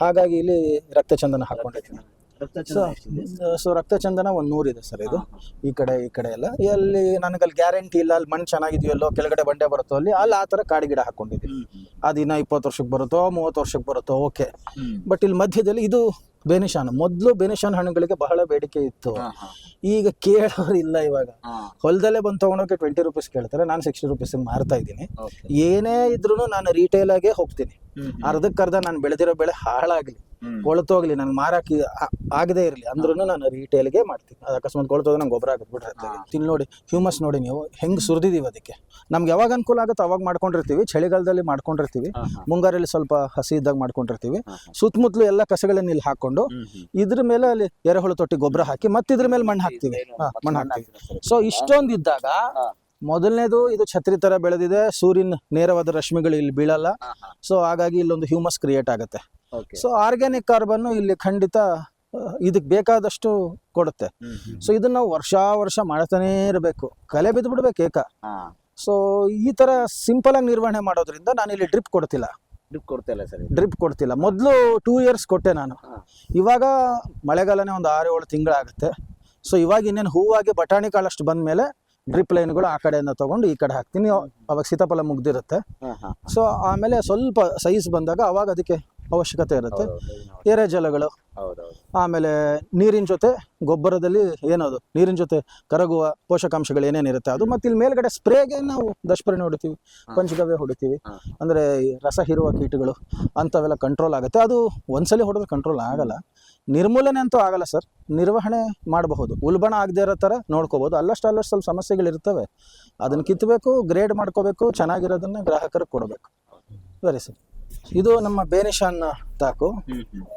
ಹಾಗಾಗಿ ಇಲ್ಲಿ ರಕ್ತ ಚಂದನ ಹಾಕೊಂಡಿದ್ದೀನಿ? ಸೊ ರಕ್ತ ಚಂದನ ಒಂದ್ ನೂರಿದೆ ಸರ್ ಇದು. ಈ ಕಡೆ ಈ ಕಡೆ ಎಲ್ಲ. ಎಲ್ಲಿ ನನಗಲ್ಲಿ ಗ್ಯಾರಂಟಿ ಇಲ್ಲ ಅಲ್ಲಿ ಮಣ್ಣು ಚೆನ್ನಾಗಿದೆಯಲ್ಲೋ ಕೆಳಗಡೆ ಬಂಡೆ ಬರುತ್ತೋ ಅಲ್ಲಿ ಅಲ್ಲಿ ಆ ಥರ ಕಾಡು ಗಿಡ ಹಾಕೊಂಡಿದ್ದೀನಿ. ಹ್ಮ್, ಹ್ಮ್. ಅದು ಇನ್ನ ಇಪ್ಪತ್ತು ವರ್ಷಕ್ಕೆ ಬರುತ್ತೋ ಮೂವತ್ತು ವರ್ಷಕ್ಕೆ ಬರುತ್ತೋ ಓಕೆ ಬಟ್ ಇಲ್ಲಿ ಮಧ್ಯದಲ್ಲಿ ಇದು ಬೇನಿಶಾನ್. ಮೊದಲು ಬೇನಿಶಾನ್ ಹಣ್ಣುಗಳಿಗೆ ಬಹಳ ಬೇಡಿಕೆ ಇತ್ತು. ಈಗ ಕೇಳೋರು ಇಲ್ಲ ಇವಾಗ. ಹೊಲದಲ್ಲೇ ಬಂದು ತಗೊಂಡೋಗಿ ಟ್ವೆಂಟಿ ರುಪೀಸ್ ಕೇಳ್ತಾರೆ. ನಾನು ಸಿಕ್ಸ್ಟಿ ರುಪೀಸ್ ಮಾರ್ತಾ ಇದ್ದೀನಿ. ಏನೇ ಇದ್ರೂ ನಾನು ರಿಟೇಲ್ ಆಗೇ ಹೋಗ್ತೀನಿ. ಅರ್ಧಕ್ಕರ್ಧ ನಾನು ಬೆಳೆದಿರೋ ಬೆಳೆ ಹಾಳಾಗ್ಲಿ. ಕೊಳತೋಗ್ಲಿ ಕೊಳ್ತೋಗ್ಲಿ ಮಾರಾಕಿ ಆಗದೆ ಇರಲಿ. ಅಂದ್ರೂ ನಾನು ರಿಟೇಲ್ಗೆ ಮಾಡ್ತೀನಿ. ಅದು ಅಕಸ್ಮಾತ್ ಕೊಳತೋದ್ರೆ ನಂಗೆ ಗೊಬ್ಬರ ಹಾಕಿಬಿಟ್ರೆ ತಿನ್ ನೋಡಿ ಹ್ಯೂಮಸ್ ನೋಡಿ ನೀವು. ಹೆಂಗೆ ಸುರಿದಿದ್ದೀವಿ ಅದಕ್ಕೆ? ನಮ್ಗೆ ಯಾವಾಗ ಅನುಕೂಲ ಆಗುತ್ತೆ ಅವಾಗ ಮಾಡ್ಕೊಂಡಿರ್ತೀವಿ. ಚಳಿಗಾಲದಲ್ಲಿ ಮಾಡ್ಕೊಂಡಿರ್ತೀವಿ. ಮುಂಗಾರಲ್ಲಿ ಸ್ವಲ್ಪ ಹಸಿ ಇದ್ದಾಗ ಮಾಡ್ಕೊಂಡಿರ್ತೀವಿ. ಸುತ್ತಮುತ್ತಲು ಎಲ್ಲ ಕಸಗಳನ್ನ ಇಲ್ಲಿ ಹಾಕೊಂಡು ಹ್ಮ್. ಇದ್ರ ಮೇಲೆ ಅಲ್ಲಿ ಎರೆಹುಳು ತೊಟ್ಟಿ ಗೊಬ್ಬರ ಹಾಕಿ ಮತ್ತೆ ಇದ್ರ ಮೇಲೆ ಮಣ್ಣು ಹಾಕ್ತೀವಿ ಮಣ್ಣು ಹಾಕ್ತೀವಿ ಸೊ ಇಷ್ಟೊಂದು ಇದ್ದಾಗ. ಮೊದಲನೇದು ಇದು ಛತ್ರಿ ತರ ಬೆಳೆದಿದೆ ಸೂರ್ಯನ ನೇರವಾದ ರಶ್ಮಿಗಳು ಇಲ್ಲಿ ಬೀಳಲ್ಲ. ಸೊ ಹಾಗಾಗಿ ಇಲ್ಲೊಂದು ಹ್ಯೂಮಸ್ ಕ್ರಿಯೇಟ್ ಆಗುತ್ತೆ. ಸೊ ಆರ್ಗ್ಯಾನಿಕ್ ಕಾರ್ಬನ್ ಇಲ್ಲಿ ಖಂಡಿತ ಇದಕ್ಕೆ ಬೇಕಾದಷ್ಟು ಕೊಡುತ್ತೆ. ಸೊ ಇದನ್ನ ನಾವು ವರ್ಷ ವರ್ಷ ಮಾಡ್ತಾನೇ ಇರಬೇಕು ಕಲೆ ಬಿದ್ದು ಬಿಡ್ಬೇಕು ಏಕ. ಸೊ ಈ ತರ ಸಿಂಪಲ್ ಆಗಿ ನಿರ್ವಹಣೆ ಮಾಡೋದ್ರಿಂದ ನಾನು ಇಲ್ಲಿ ಡ್ರಿಪ್ ಕೊಡ್ತಿಲ್ಲ ಡ್ರಿಪ್ ಕೊಡ್ತಾ ಇಲ್ಲ ಸರ್ ಡ್ರಿಪ್ ಕೊಡ್ತಿಲ್ಲ. ಮೊದಲು ಟೂ ಇಯರ್ಸ್ ಕೊಟ್ಟೆ ನಾನು. ಇವಾಗ ಮಳೆಗಾಲನೇ ಒಂದು ಆರು ಏಳು ತಿಂಗಳಾಗುತ್ತೆ. ಸೊ ಇವಾಗ ಇನ್ನೇನು ಹೂವಾಗಿ ಬಟಾಣಿ ಕಾಳಷ್ಟು ಬಂದ್ಮೇಲೆ ಡ್ರಿಪ್ ಲೈನ್ಗಳು ಆ ಕಡೆಯಿಂದ ತಗೊಂಡು ಈ ಕಡೆ ಹಾಕ್ತೀನಿ. ಅವಾಗ ಸೀತಾಫಲ ಮುಗ್ದಿರುತ್ತೆ. ಸೊ ಆಮೇಲೆ ಸ್ವಲ್ಪ ಸೈಜ್ ಬಂದಾಗ ಅವಾಗ ಅದಕ್ಕೆ ಅವಶ್ಯಕತೆ ಇರುತ್ತೆ. ಎರೆ ಜಲಗಳು ಆಮೇಲೆ ನೀರಿನ ಜೊತೆ ಗೊಬ್ಬರದಲ್ಲಿ ಏನದು ನೀರಿನ ಜೊತೆ ಕರಗುವ ಪೋಷಕಾಂಶಗಳು ಏನೇನಿರುತ್ತೆ ಅದು ಮತ್ತೆ ಇಲ್ಲಿ ಮೇಲ್ಗಡೆ ಸ್ಪ್ರೇಗೆ ನಾವು ದಶಪರಿಣಿ ಹೊಡಿತೀವಿ ಪಂಚಗವ್ಯ ಹೊಡಿತೀವಿ. ಅಂದರೆ ರಸ ಹೀರುವ ಕೀಟಗಳು ಅಂಥವೆಲ್ಲ ಕಂಟ್ರೋಲ್ ಆಗುತ್ತೆ. ಅದು ಒಂದ್ಸಲಿ ಹೊಡೆದ್ರೆ ಕಂಟ್ರೋಲ್ ಆಗಲ್ಲ. ನಿರ್ಮೂಲನೆ ಅಂತೂ ಆಗಲ್ಲ ಸರ್. ನಿರ್ವಹಣೆ ಮಾಡಬಹುದು. ಉಲ್ಬಣ ಆಗದೆ ಇರೋ ಥರ ನೋಡ್ಕೋಬಹುದು. ಅಲ್ಲಷ್ಟು ಅಲ್ಲಷ್ಟು ಸ್ವಲ್ಪ ಸಮಸ್ಯೆಗಳಿರ್ತವೆ ಅದನ್ನ ಕಿತ್ತಬೇಕು ಗ್ರೇಡ್ ಮಾಡ್ಕೋಬೇಕು ಚೆನ್ನಾಗಿರೋದನ್ನ ಗ್ರಾಹಕರಿಗೆ ಕೊಡಬೇಕು. ಸರಿ ಸರ್. ಇದು ನಮ್ಮ ಬೇನಿಶಾನ್ ತಾಕು.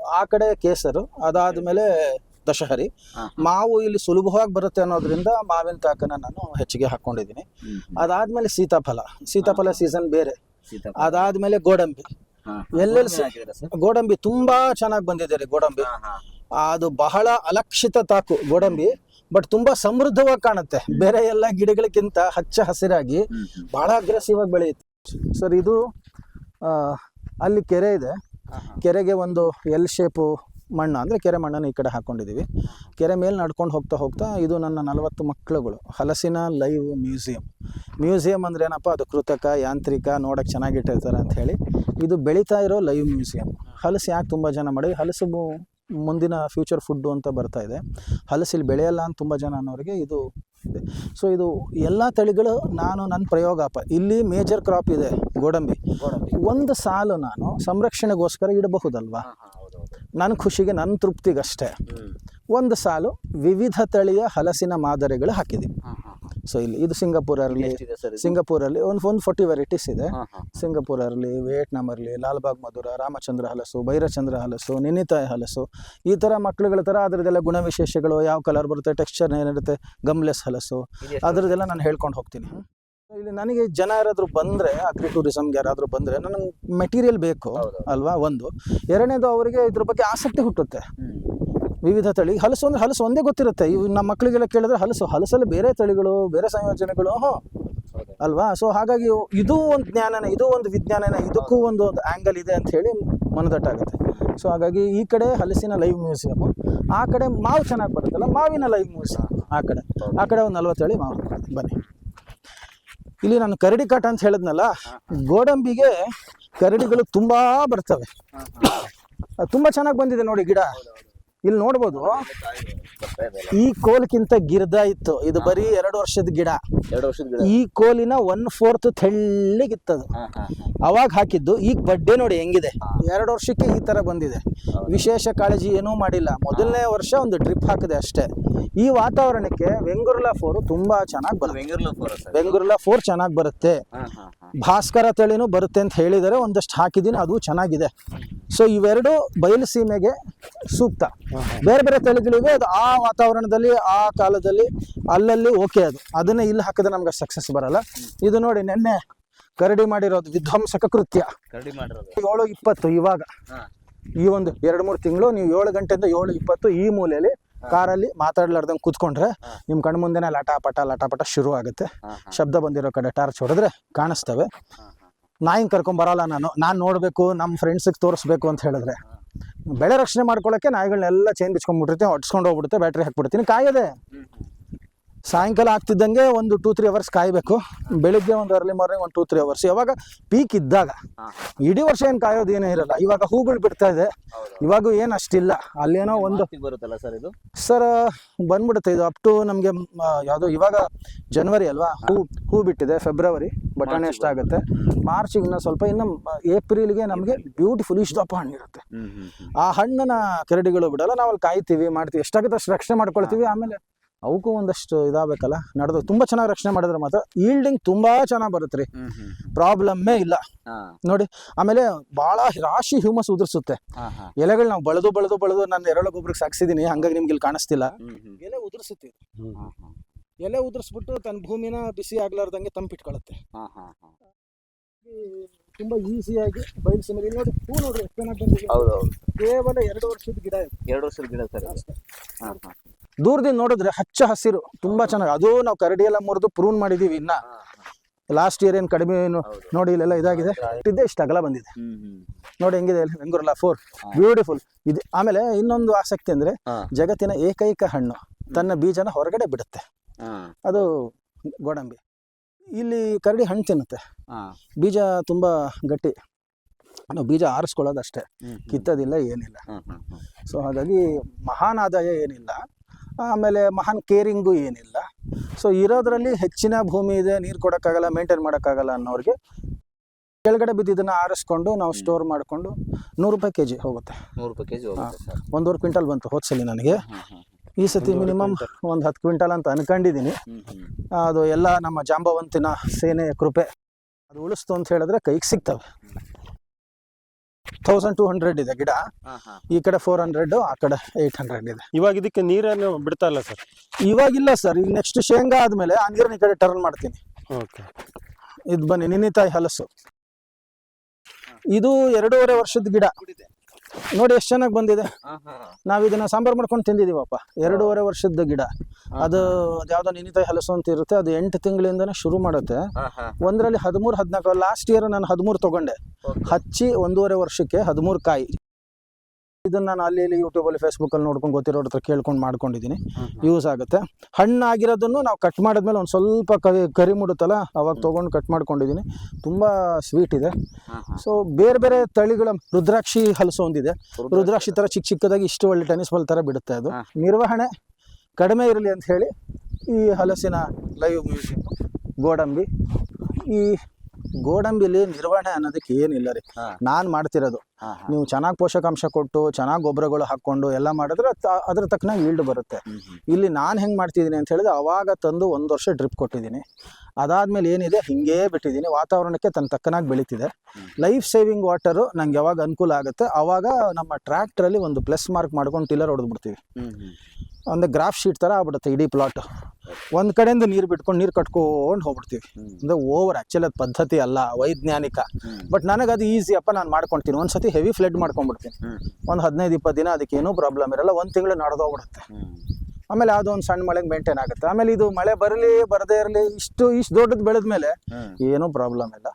ಆ ಕಡೆ ಕೇಸರು ಅದಾದ್ಮೇಲೆ ದಶಹರಿ ಮಾವು ಇಲ್ಲಿ ಸುಲಭವಾಗಿ ಬರುತ್ತೆ ಅನ್ನೋದ್ರಿಂದ ಮಾವಿನ ತಾಕನ್ನ ನಾನು ಹೆಚ್ಚಿಗೆ ಹಾಕೊಂಡಿದ್ದೀನಿ. ಅದಾದ್ಮೇಲೆ ಸೀತಾಫಲ ಸೀತಾಫಲ ಸೀಸನ್ ಬೇರೆ. ಅದಾದ್ಮೇಲೆ ಗೋಡಂಬಿ. ಎಲ್ಲೆಲ್ಲಿ? ಗೋಡಂಬಿ ತುಂಬಾ ಚೆನ್ನಾಗಿ ಬಂದಿದೆ ರೀ ಗೋಡಂಬಿ. ಅದು ಬಹಳ ಅಲಕ್ಷಿತ ತಾಕು ಗೋಡಂಬಿ ಬಟ್ ತುಂಬಾ ಸಮೃದ್ಧವಾಗಿ ಕಾಣುತ್ತೆ ಬೇರೆ ಎಲ್ಲ ಗಿಡಗಳಿಗಿಂತ ಹಚ್ಚ ಹಸಿರಾಗಿ. ಬಹಳ ಅಗ್ರೆಸಿವ್ ಆಗಿ ಬೆಳೆಯುತ್ತೆ ಸರ್ ಇದು ಅಲ್ಲಿ ಕೆರೆ ಇದೆ. ಕೆರೆಗೆ ಒಂದು ಎಲ್ ಶೇಪು ಮಣ್ಣು ಅಂದರೆ ಕೆರೆ ಮಣ್ಣನ್ನು ಈ ಕಡೆ ಹಾಕ್ಕೊಂಡಿದ್ದೀವಿ ಕೆರೆ ಮೇಲೆ ನಡ್ಕೊಂಡು ಹೋಗ್ತಾ ಹೋಗ್ತಾ ಇದು ನನ್ನ ನಲವತ್ತು ಮಕ್ಕಳುಗಳು. ಹಲಸಿನ ಲೈವ್ ಮ್ಯೂಸಿಯಂ. ಮ್ಯೂಸಿಯಂ ಅಂದರೆ ಏನಪ್ಪ? ಅದು ಕೃತಕ ಯಾಂತ್ರಿಕ ನೋಡೋಕ್ಕೆ ಚೆನ್ನಾಗಿಟ್ಟಿರ್ತಾರೆ ಅಂತ ಹೇಳಿ. ಇದು ಬೆಳೀತಾ ಇರೋ ಲೈವ್ ಮ್ಯೂಸಿಯಂ. ಹಲಸು ಯಾಕೆ ತುಂಬ ಜನ ಮಾಡಿ ಹಲಸು ಮುಂದಿನ ಫ್ಯೂಚರ್ ಫುಡ್ಡು ಅಂತ ಬರ್ತಾ ಇದೆ. ಹಲಸು ಬೆಳೆಯಲ್ಲ ಅಂತ ತುಂಬ ಜನ ಅನ್ನೋರಿಗೆ ಇದು ಇದೆ ಸೊ ಇದು ಎಲ್ಲ ತಳಿಗಳು ನಾನು ನನ್ನ ಪ್ರಯೋಗಾಪ ಇಲ್ಲಿ ಮೇಜರ್ ಕ್ರಾಪ್ ಇದೆ ಗೋಡಂಬಿ. ಒಂದು ಸಾಲು ನಾನು ಸಂರಕ್ಷಣೆಗೋಸ್ಕರ ಇಡಬಹುದಲ್ವಾ. ನನ್ನ ಖುಷಿಗೆ ನನ್ನ ತೃಪ್ತಿಗಷ್ಟೇ. ಒಂದು ಸಾಲು ವಿವಿಧ ತಳಿಯ ಹಲಸಿನ ಮಾದರಿಗಳು ಹಾಕಿದ್ದೀವಿ. ಸೊ ಇಲ್ಲಿ ಇದು ಸಿಂಗಾಪುರಲ್ಲಿ ಅಲ್ಲಿ ಅಲ್ಲಿ ಸಿಂಗಾಪುರಲ್ಲಿ ಒಂದು ಒಂದು ಫೋರ್ಟಿ ವೆರೈಟೀಸ್ ಇದೆ. ಹಾ, ವಿಯೆಟ್ನಾಮ್ ಇರಲಿ ಇರಲಿ ಲಾಲ್ಬಾಗ್ ಮಧುರ ರಾಮಚಂದ್ರ ಹಲಸು ಭೈರಚಂದ್ರ ಹಲಸು ನಿನಿತಾಯ ಹಲಸು ಈ ಥರ ಮಕ್ಳುಗಳ ಥರ ಅದರದ್ದೆಲ್ಲ ಗುಣವಿಶೇಷಗಳು ಯಾವ ಕಲರ್ ಬರುತ್ತೆ ಟೆಕ್ಸ್ಚರ್ ಏನಿರುತ್ತೆ ಗಮ್ಲೆಸ್ ಹಲಸು ಅದರದೆಲ್ಲ ಅದರದ್ದೆಲ್ಲ ನಾನು ಹೇಳ್ಕೊಂಡು ಹೋಗ್ತೀನಿ. ಇಲ್ಲಿ ನನಗೆ ಜನ ಯಾರಾದರೂ ಬಂದರೆ ಅಗ್ರಿ ಟೂರಿಸಮ್ಗೆ ಯಾರಾದರೂ ಬಂದರೆ ನನಗೆ ಮೆಟೀರಿಯಲ್ ಬೇಕು. ಅಲ್ವಾ ಒಂದು. ಎರಡನೇದು ಅವರಿಗೆ ಇದ್ರ ಬಗ್ಗೆ ಆಸಕ್ತಿ ಹುಟ್ಟುತ್ತೆ. ವಿವಿಧ ತಳಿ ಹಲಸು ಅಂದರೆ ಹಲಸು ಒಂದೇ ಗೊತ್ತಿರುತ್ತೆ. ಇವು ನಮ್ಮ ಮಕ್ಕಳಿಗೆಲ್ಲ ಕೇಳಿದ್ರೆ ಹಲಸು ಹಲಸಲ್ಲಿ ಬೇರೆ ತಳಿಗಳು ಬೇರೆ ಸಂಯೋಜನೆಗಳು. ಅಲ್ವಾ? ಸೊ ಹಾಗಾಗಿ ಇದು ಒಂದು ಜ್ಞಾನನ ಇದು ಒಂದು ವಿಜ್ಞಾನನ ಇದಕ್ಕೂ ಒಂದು ಒಂದು ಆ್ಯಂಗಲ್ ಇದೆ ಅಂತ ಹೇಳಿ ಮನದಟ್ಟಾಗುತ್ತೆ. ಸೊ ಹಾಗಾಗಿ ಈ ಕಡೆ ಹಲಸಿನ ಲೈವ್ ಮ್ಯೂಸಿಯಮ್ ಆ ಕಡೆ ಮಾವು ಚೆನ್ನಾಗಿ ಬರುತ್ತಲ್ಲ ಮಾವಿನ ಲೈವ್ ಮ್ಯೂಸಿಯಂ ಆ ಕಡೆ. ಆ ಕಡೆ ಒಂದು ನಲ್ವತ್ತು ಹೇಳಿ ಮಾವು. ಬನ್ನಿ. ಇಲ್ಲಿ ನಾನು ಕರಡಿ ಕಾಟ ಅಂತ ಹೇಳಿದ್ನಲ್ಲ ಗೋಡಂಬಿಗೆ ಕರಡಿಗಳು ತುಂಬಾ ಬರ್ತವೆ. ತುಂಬಾ ಚೆನ್ನಾಗಿ ಬಂದಿದೆ ನೋಡಿ ಗಿಡ. ಇಲ್ಲಿ ನೋಡ್ಬೋದು. ಈ ಕೋಲ್ಕಿಂತ ಗಿರ್ದ ಇತ್ತು. ಇದು ಬರೀ ಎರಡು ವರ್ಷದ ಗಿಡ. ಎರಡು ವರ್ಷದ ಗಿಡ. ಈ ಕೋಲಿನ ಒನ್ ಫೋರ್ತ್ ತೆಳ್ಳಿಗಿತ್ತದು ಅವಾಗ ಹಾಕಿದ್ದು. ಈಗ ಬಡ್ಡೆ ನೋಡಿ ಹೆಂಗಿದೆ. ಎರಡು ವರ್ಷಕ್ಕೆ ಈ ತರ ಬಂದಿದೆ. ವಿಶೇಷ ಕಾಳಜಿ ಏನೂ ಮಾಡಿಲ್ಲ. ಮೊದಲನೇ ವರ್ಷ ಒಂದು ಡ್ರಿಪ್ ಹಾಕಿದೆ ಅಷ್ಟೇ. ಈ ವಾತಾವರಣಕ್ಕೆ ವೆಂಗುರ್ಲಾ ಫೋರ್ ತುಂಬಾ ಚೆನ್ನಾಗಿ ಬರುತ್ತೆ. ವೆಂಗುರ್ಲಾ ಫೋರ್ ಚೆನ್ನಾಗಿ ಬರುತ್ತೆ. ಭಾಸ್ಕರ ತಳಿನೂ ಬರುತ್ತೆ ಅಂತ ಹೇಳಿದರೆ ಒಂದಷ್ಟು ಹಾಕಿದ್ದೀನಿ ಅದು ಚೆನ್ನಾಗಿದೆ. ಸೊ ಇವೆರಡು ಬಯಲು ಸೀಮೆಗೆ ಸೂಕ್ತ. ಬೇರೆ ಬೇರೆ ತಳಿಗಳಿವೆ ಅದು ಆ ವಾತಾವರಣದಲ್ಲಿ ಆ ಕಾಲದಲ್ಲಿ ಅಲ್ಲಲ್ಲಿ ಓಕೆ ಅದು. ಅದನ್ನೇ ಇಲ್ಲಿ ಹಾಕಿದ್ರೆ ನಮ್ಗೆ ಸಕ್ಸಸ್ ಬರಲ್ಲ. ಇದು ನೋಡಿ ನೆನ್ನೆ ಕರಡಿ ಮಾಡಿರೋದು ವಿಧ್ವಂಸಕ ಕೃತ್ಯ. ಕರಡಿ ಮಾಡಿರೋದು. ಏಳು ಇಪ್ಪತ್ತು ಇವಾಗ. ಈ ಒಂದು ಎರಡು ಮೂರು ತಿಂಗಳು ನೀವು ಏಳು ಗಂಟೆಯಿಂದ ಏಳು ಇಪ್ಪತ್ತು ಈ ಮೂಲೆಯಲ್ಲಿ ಕಾರಲ್ಲಿ ಮಾತಾಡ್ಲಾರ್ದಂಗೆ ಕೂತ್ಕೊಂಡ್ರೆ ನಿಮ್ಮ ಕಣ್ಣು ಮುಂದೆನೆ ಲಟ ಪಟ ಲಟ ಪಟ ಶುರು ಆಗುತ್ತೆ. ಶಬ್ದ ಬಂದಿರೋ ಕಡೆ ಟಾರ್ಚ್ ಹೊಡೆದ್ರೆ ಕಾಣಿಸ್ತವೆ. ನಾಯಿನ ಕರ್ಕೊಂಡ್ ಬರಲ್ಲ ನಾನು. ನಾನು ನೋಡಬೇಕು ನಮ್ಮ ಫ್ರೆಂಡ್ಸಿಗೆ ತೋರಿಸ್ಬೇಕು ಅಂತ ಹೇಳಿದ್ರೆ. ಬೆಳೆ ರಕ್ಷಣೆ ಮಾಡ್ಕೊಳ್ಳೋಕ್ಕೆ ನಾಯಿಗಳನ್ನೆಲ್ಲ ಚೇಂಜ್ ಬಿಚ್ಕೊಂಡ್ಬಿಟ್ಟಿರ್ತೀನಿ ಹೊಡ್ಸ್ಕೊಂಡು ಹೋಗ್ಬಿಡುತ್ತೆ ಬ್ಯಾಟ್ರಿ ಹಾಕ್ಬಿಡ್ತೀನಿ ಕಾಯದೆ. ಸಾಯಂಕಾಲ ಆಗ್ತಿದ್ದಂಗೆ ಒಂದು ಟೂ ತ್ರೀ ಅವರ್ಸ್ ಕಾಯಬೇಕು. ಬೆಳಿಗ್ಗೆ ಒಂದು ಅರ್ಲಿ ಮಾರ್ನಿಂಗ್ ಒಂದು ಟೂ ತ್ರೀ ಅವರ್ಸ್ ಯಾವಾಗ ಪೀಕ್ ಇದ್ದಾಗ. ಇಡೀ ವರ್ಷ ಏನು ಕಾಯೋದು ಏನೇ ಇರಲ್ಲ. ಇವಾಗ ಹೂಗಳು ಬಿಡ್ತಾ ಇದೆ. ಇವಾಗ ಏನು ಅಷ್ಟಿಲ್ಲ. ಅಲ್ಲೇನೋ ಒಂದು ಬರುತ್ತಲ್ಲ ಸರ್ ಇದು? ಸರ್ ಬಂದ್ಬಿಡುತ್ತೆ ಇದು. ಅಪ್ ಟು ನಮಗೆ ಯಾವುದು ಇವಾಗ ಜನವರಿ ಅಲ್ವಾ? ಹೂ ಹೂ ಬಿಟ್ಟಿದೆ ಫೆಬ್ರವರಿ ಬಟಾಣಿ ಎಷ್ಟಾಗುತ್ತೆ ಮಾರ್ಚಿಗೆ ಇನ್ನೂ ಸ್ವಲ್ಪ ಇನ್ನು ಏಪ್ರಿಲ್ಗೆ ನಮಗೆ ಬ್ಯೂಟಿಫುಲ್ ಇಷ್ಟಪ್ಪ ಹಣ್ಣು ಹ್ಮ್ ಆ ಹಣ್ಣನ್ನ ಕರಡಿಗಳು ಬಿಡಲ್ಲ. ನಾವು ಅಲ್ಲಿ ಕಾಯ್ತೀವಿ ಮಾಡ್ತೀವಿ. ಎಷ್ಟಾಗುತ್ತೆ ಅಷ್ಟು ರಕ್ಷಣೆ ಮಾಡ್ಕೊಳ್ತೀವಿ. ಆಮೇಲೆ ಅವಕ್ಕೂ ಒಂದಷ್ಟು ಇದಾಗಬೇಕಲ್ಲ? ನಡೆದು ತುಂಬಾ ಚೆನ್ನಾಗಿ ರಕ್ಷಣೆ ಮಾಡಿದ್ರೆ ಮಾತ್ರ ಈಲ್ಡಿಂಗ್ ತುಂಬಾ ಚೆನ್ನಾಗಿ ಬರುತ್ತೆ ರೀ. ಪ್ರಾಬ್ಲಮ್ಮೇ ಇಲ್ಲ. ನೋಡಿ ಆಮೇಲೆ ಬಹಳ ರಾಶಿ ಹ್ಯೂಮಸ್ ಉದುರಿಸುತ್ತೆ. ಎಲೆಗಳು ನಾವು ಬಳದು ಬಳದು ಬಳದು ನಾನು ಎರಳ ಗೊಬ್ಬರಕ್ಕೆ ಸಾಕ್ಸಿದ್ದೀನಿ ಹಂಗಾಗಿ ನಿಮ್ಗೆ ಇಲ್ಲಿ ಕಾಣಿಸ್ತಿಲ್ಲ. ಎಲೆ ಉದುರಿಸುತ್ತೆ. ಎಲೆ ಉದುರಿಸ್ಬಿಟ್ಟು ತನ್ನ ಭೂಮಿನ ಬಿಸಿ ಆಗ್ಲಾರ್ದಂಗೆ ತಂಪಿಟ್ಕೊಳ್ಳುತ್ತೆ ತುಂಬಾ ಈಸಿಯಾಗಿ ಬಯಲು ಇಲ್ಲಿ ನೋಡಿ ಹೂ ನೋಡ್ರಿ ಎಷ್ಟು ಚೆನ್ನಾಗಿ ಕೇವಲ ಎರಡು ವರ್ಷದ ಗಿಡ ಎರಡು ವರ್ಷದ ಗಿಡ ಸರ್ ಅಷ್ಟೇ. ಹಾ ಹಾ. ದೂರದಿಂದ ನೋಡಿದ್ರೆ ಹಚ್ಚ ಹಸಿರು ತುಂಬಾ ಚೆನ್ನಾಗಿ. ಅದು ನಾವು ಕರಡಿ ಎಲ್ಲ ಮುರಿದು ಪ್ರೂನ್ ಮಾಡಿದೀವಿ ಇನ್ನ. ಲಾಸ್ಟ್ ಇಯರ್ ಏನ್ ಕಡಿಮೆ. ನೋಡಿ ಇಲ್ಲೆಲ್ಲ ಇದಾಗಿದೆ. ಇದ್ದೇ ಇಷ್ಟ ಅಗಲ ಬಂದಿದೆ. ನೋಡಿ ಹೆಂಗಿದೆ ಬೆಂಗೂರಲ್ಲ ಫೋರ್ ಬ್ಯೂಟಿಫುಲ್ ಇದು ಆಮೇಲೆ ಇನ್ನೊಂದು ಆಸಕ್ತಿ ಅಂದ್ರೆ ಜಗತ್ತಿನ ಏಕೈಕ ಹಣ್ಣು ತನ್ನ ಬೀಜನ ಹೊರಗಡೆ ಬಿಡುತ್ತೆ. ಅದು ಗೋಡಂಬಿ. ಇಲ್ಲಿ ಕರಡಿ ಹಣ್ಣು ತಿನ್ನುತ್ತೆ. ಬೀಜ ತುಂಬಾ ಗಟ್ಟಿ. ನಾವು ಬೀಜ ಆರಿಸ್ಕೊಳ್ಳೋದು ಅಷ್ಟೇ. ಕಿತ್ತೋದಿಲ್ಲ ಏನಿಲ್ಲ. ಸೊ ಹಾಗಾಗಿ ಮಹಾನ್ ಆದಾಯ ಏನಿಲ್ಲ. ಆಮೇಲೆ ಮಹಾನ್ ಕೇರಿಂಗು ಏನಿಲ್ಲ. ಸೊ ಇರೋದ್ರಲ್ಲಿ ಹೆಚ್ಚಿನ ಭೂಮಿ ಇದೆ ನೀರು ಕೊಡೋಕ್ಕಾಗಲ್ಲ ಮೇಂಟೈನ್ ಮಾಡೋಕ್ಕಾಗಲ್ಲ ಅನ್ನೋರಿಗೆ ಕೆಳಗಡೆ ಬಿದ್ದಿದ್ದನ್ನು ಆರಿಸ್ಕೊಂಡು ನಾವು ಸ್ಟೋರ್ ಮಾಡಿಕೊಂಡು ನೂರು ರೂಪಾಯಿ ಕೆ ಜಿ ಹೋಗುತ್ತೆ. ನೂರು ರೂಪಾಯಿ ಕೆ ಜಿ ಒಂದೂವರೆ ಕ್ವಿಂಟಲ್ ಬಂತು ಹೋದ್ಸಲಿ ನನಗೆ. ಈ ಸತಿ ಮಿನಿಮಮ್ ಒಂದು ಹತ್ತು ಕ್ವಿಂಟಲ್ ಅಂತ ಅನ್ಕೊಂಡಿದ್ದೀನಿ ಅದು ಎಲ್ಲ ನಮ್ಮ ಜಾಂಬವಂತಿನ ಸೇನೆಯ ಕೃಪೆ. ಅದು ಉಳಿಸ್ತು ಅಂತ ಹೇಳಿದ್ರೆ ಕೈಗೆ ಸಿಗ್ತವೆ. ತೌಸಂಡ್ ಟೂ ಹಂಡ್ರೆಡ್ ಇದೆ ಗಿಡ. ಈ ಕಡೆ ಫೋರ್ ಹಂಡ್ರೆಡ್ ಆ ಕಡೆ ಏಟ್ ಹಂಡ್ರೆಡ್ ಇದೆ. ಇವಾಗ ಇದಕ್ಕೆ ನೀರನ್ನು ಬಿಡ್ತಾ ಇಲ್ಲ ಸರ್? ಇವಾಗಿಲ್ಲ ಸರ್. ಈಗ ನೆಕ್ಸ್ಟ್ ಶೇಂಗಾ ಆದ್ಮೇಲೆ ಆ ನೀರನ್ನ ಈ ಕಡೆ ಟರ್ನ್ ಮಾಡ್ತೀನಿ. ಓಕೆ. ಇದು ಬನ್ನಿ ನಿನ್ನಿತಾಯಿ ಹಲಸು. ಇದು ಎರಡೂವರೆ ವರ್ಷದ ಗಿಡ. ನೋಡಿ ಎಷ್ಟು ಚೆನ್ನಾಗಿ ಬಂದಿದೆ. ನಾವು ಇದನ್ನ ಸಾಂಬಾರ್ ಮಾಡ್ಕೊಂಡು ತಿಂದಿದೀವಪ್ಪ. ಎರಡೂವರೆ ವರ್ಷದ ಗಿಡ. ಅದು ಯಾವ್ದೋ ನಿನಿತಾಯಿ ಹಲಸು ಅಂತ ಇರುತ್ತೆ ಅದು ಎಂಟು ತಿಂಗಳಿಂದನೇ ಶುರು ಮಾಡುತ್ತೆ. ಒಂದ್ರಲ್ಲಿ ಹದಿಮೂರು ಹದಿನಾಲ್ಕು ಲಾಸ್ಟ್ ಇಯರ್ ನಾನು ಹದಿಮೂರು ತಗೊಂಡೆ. ಹಚ್ಚಿ ಒಂದೂವರೆ ವರ್ಷಕ್ಕೆ ಹದಿಮೂರು ಕಾಯಿ. ಇದನ್ನ ನಾನು ಅಲ್ಲಿ ಇಲ್ಲಿ ಯೂಟ್ಯೂಬಲ್ಲಿ ಫೇಸ್ಬುಕ್ಕಲ್ಲಿ ನೋಡ್ಕೊಂಡು ಗೊತ್ತಿರೋ ಹತ್ರ ಕೇಳ್ಕೊಂಡು ಮಾಡ್ಕೊಂಡಿದ್ದೀನಿ ಯೂಸ್ ಆಗುತ್ತೆ. ಹಣ್ಣಾಗಿರೋದನ್ನು ನಾವು ಕಟ್ ಮಾಡಿದ್ಮೇಲೆ ಒಂದು ಸ್ವಲ್ಪ ಕರಿ ಕರಿ ಮುಡುತ್ತಲ್ಲ ಅವಾಗ ತೊಗೊಂಡು ಕಟ್ ಮಾಡ್ಕೊಂಡಿದ್ದೀನಿ ತುಂಬ ಸ್ವೀಟ್ ಇದೆ. ಸೊ ಬೇರೆ ಬೇರೆ ತಳಿಗಳ ರುದ್ರಾಕ್ಷಿ ಹಲಸು ಒಂದಿದೆ. ರುದ್ರಾಕ್ಷಿ ಥರ ಚಿಕ್ಕ ಚಿಕ್ಕದಾಗಿ ಇಷ್ಟು ಒಳ್ಳೆ ಟೆನಿಸ್ ಬಾಲ್ ಥರ ಬಿಡುತ್ತೆ ಅದು. ನಿರ್ವಹಣೆ ಕಡಿಮೆ ಇರಲಿ ಅಂತ ಹೇಳಿ ಈ ಹಲಸಿನ ಲೈವ್ ಮ್ಯೂಸಿಯಂ ಗೋಡಂಬಿ. ಈ ಗೋಡಂಬಿಲಿ ನಿರ್ವಹಣೆ ಅನ್ನೋದಕ್ಕೆ ಏನಿಲ್ಲ ರೀ. ನಾನು ಮಾಡ್ತಿರೋದು. ನೀವು ಚೆನ್ನಾಗಿ ಪೋಷಕಾಂಶ ಕೊಟ್ಟು ಚೆನ್ನಾಗಿ ಗೊಬ್ಬರಗಳು ಹಾಕ್ಕೊಂಡು ಎಲ್ಲ ಮಾಡಿದ್ರೆ ಅದ್ರ ತಕ್ಕನ ಈಲ್ಡ್ ಬರುತ್ತೆ. ಇಲ್ಲಿ ನಾನು ಹೆಂಗೆ ಮಾಡ್ತಿದ್ದೀನಿ ಅಂತ ಹೇಳಿದ್ರೆ ಅವಾಗ ತಂದು ಒಂದು ವರ್ಷ ಡ್ರಿಪ್ ಕೊಟ್ಟಿದ್ದೀನಿ. ಅದಾದ್ಮೇಲೆ ಏನಿದೆ ಹಿಂಗೇ ಬಿಟ್ಟಿದ್ದೀನಿ. ವಾತಾವರಣಕ್ಕೆ ತನ್ನ ತಕ್ಕನಾಗಿ ಬೆಳೀತಿದೆ. ಲೈಫ್ ಸೇವಿಂಗ್ ವಾಟರು ನಂಗೆ ಯಾವಾಗ ಅನುಕೂಲ ಆಗುತ್ತೆ? ಅವಾಗ ನಮ್ಮ ಟ್ರ್ಯಾಕ್ಟ್ರಲ್ಲಿ ಒಂದು ಪ್ಲಸ್ ಮಾರ್ಕ್ ಮಾಡ್ಕೊಂಡು ಟಿಲ್ಲರ್ ಹೊಡೆದ್ಬಿಡ್ತೀವಿ ಒಂದು ಗ್ರಾಫ್ ಶೀಟ್ ಥರ ಆಗ್ಬಿಡುತ್ತೆ ಇಡೀ ಪ್ಲಾಟ್ ಒಂದು ಕಡೆಯಿಂದ ನೀರು ಬಿಟ್ಕೊಂಡು ನೀರು ಕಟ್ಕೊಂಡು ಹೋಗ್ಬಿಡ್ತೀವಿ. ಅಂದರೆ ಓವರ್ ಆ್ಯಕ್ಚುಲಿ ಅದು ಪದ್ಧತಿ ಅಲ್ಲ ವೈಜ್ಞಾನಿಕ. ಬಟ್ ನನಗೆ ಅದು ಈಸಿ ಅಪ್ಪ ನಾನು ಮಾಡ್ಕೊಳ್ತೀನಿ ಒಂದು ಸತಿ ಹೆವಿ ಫ್ಲಡ್ ಮಾಡ್ಕೊಂಡ್ಬಿಡ್ತೀನಿ. ಒಂದು ಹದಿನೈದು ಇಪ್ಪತ್ತು ದಿನ ಅದಕ್ಕೆ ಏನೂ ಪ್ರಾಬ್ಲಮ್ ಇರಲ್ಲ. ಒಂದು ತಿಂಗಳು ನಡೆದೋಗ್ಬಿಡುತ್ತೆ ಆಮೇಲೆ ಅದು ಒಂದು ಸಣ್ಣ ಮಳೆಗೆ ಮೇಂಟೈನ್ ಆಗುತ್ತೆ. ಆಮೇಲೆ ಇದು ಮಳೆ ಬರಲಿ ಬರದೇ ಇರಲಿ ಇಷ್ಟು ಇಷ್ಟು ದೊಡ್ಡದು ಬೆಳೆದ ಮೇಲೆ ಏನೂ ಪ್ರಾಬ್ಲಮ್ ಇಲ್ಲ.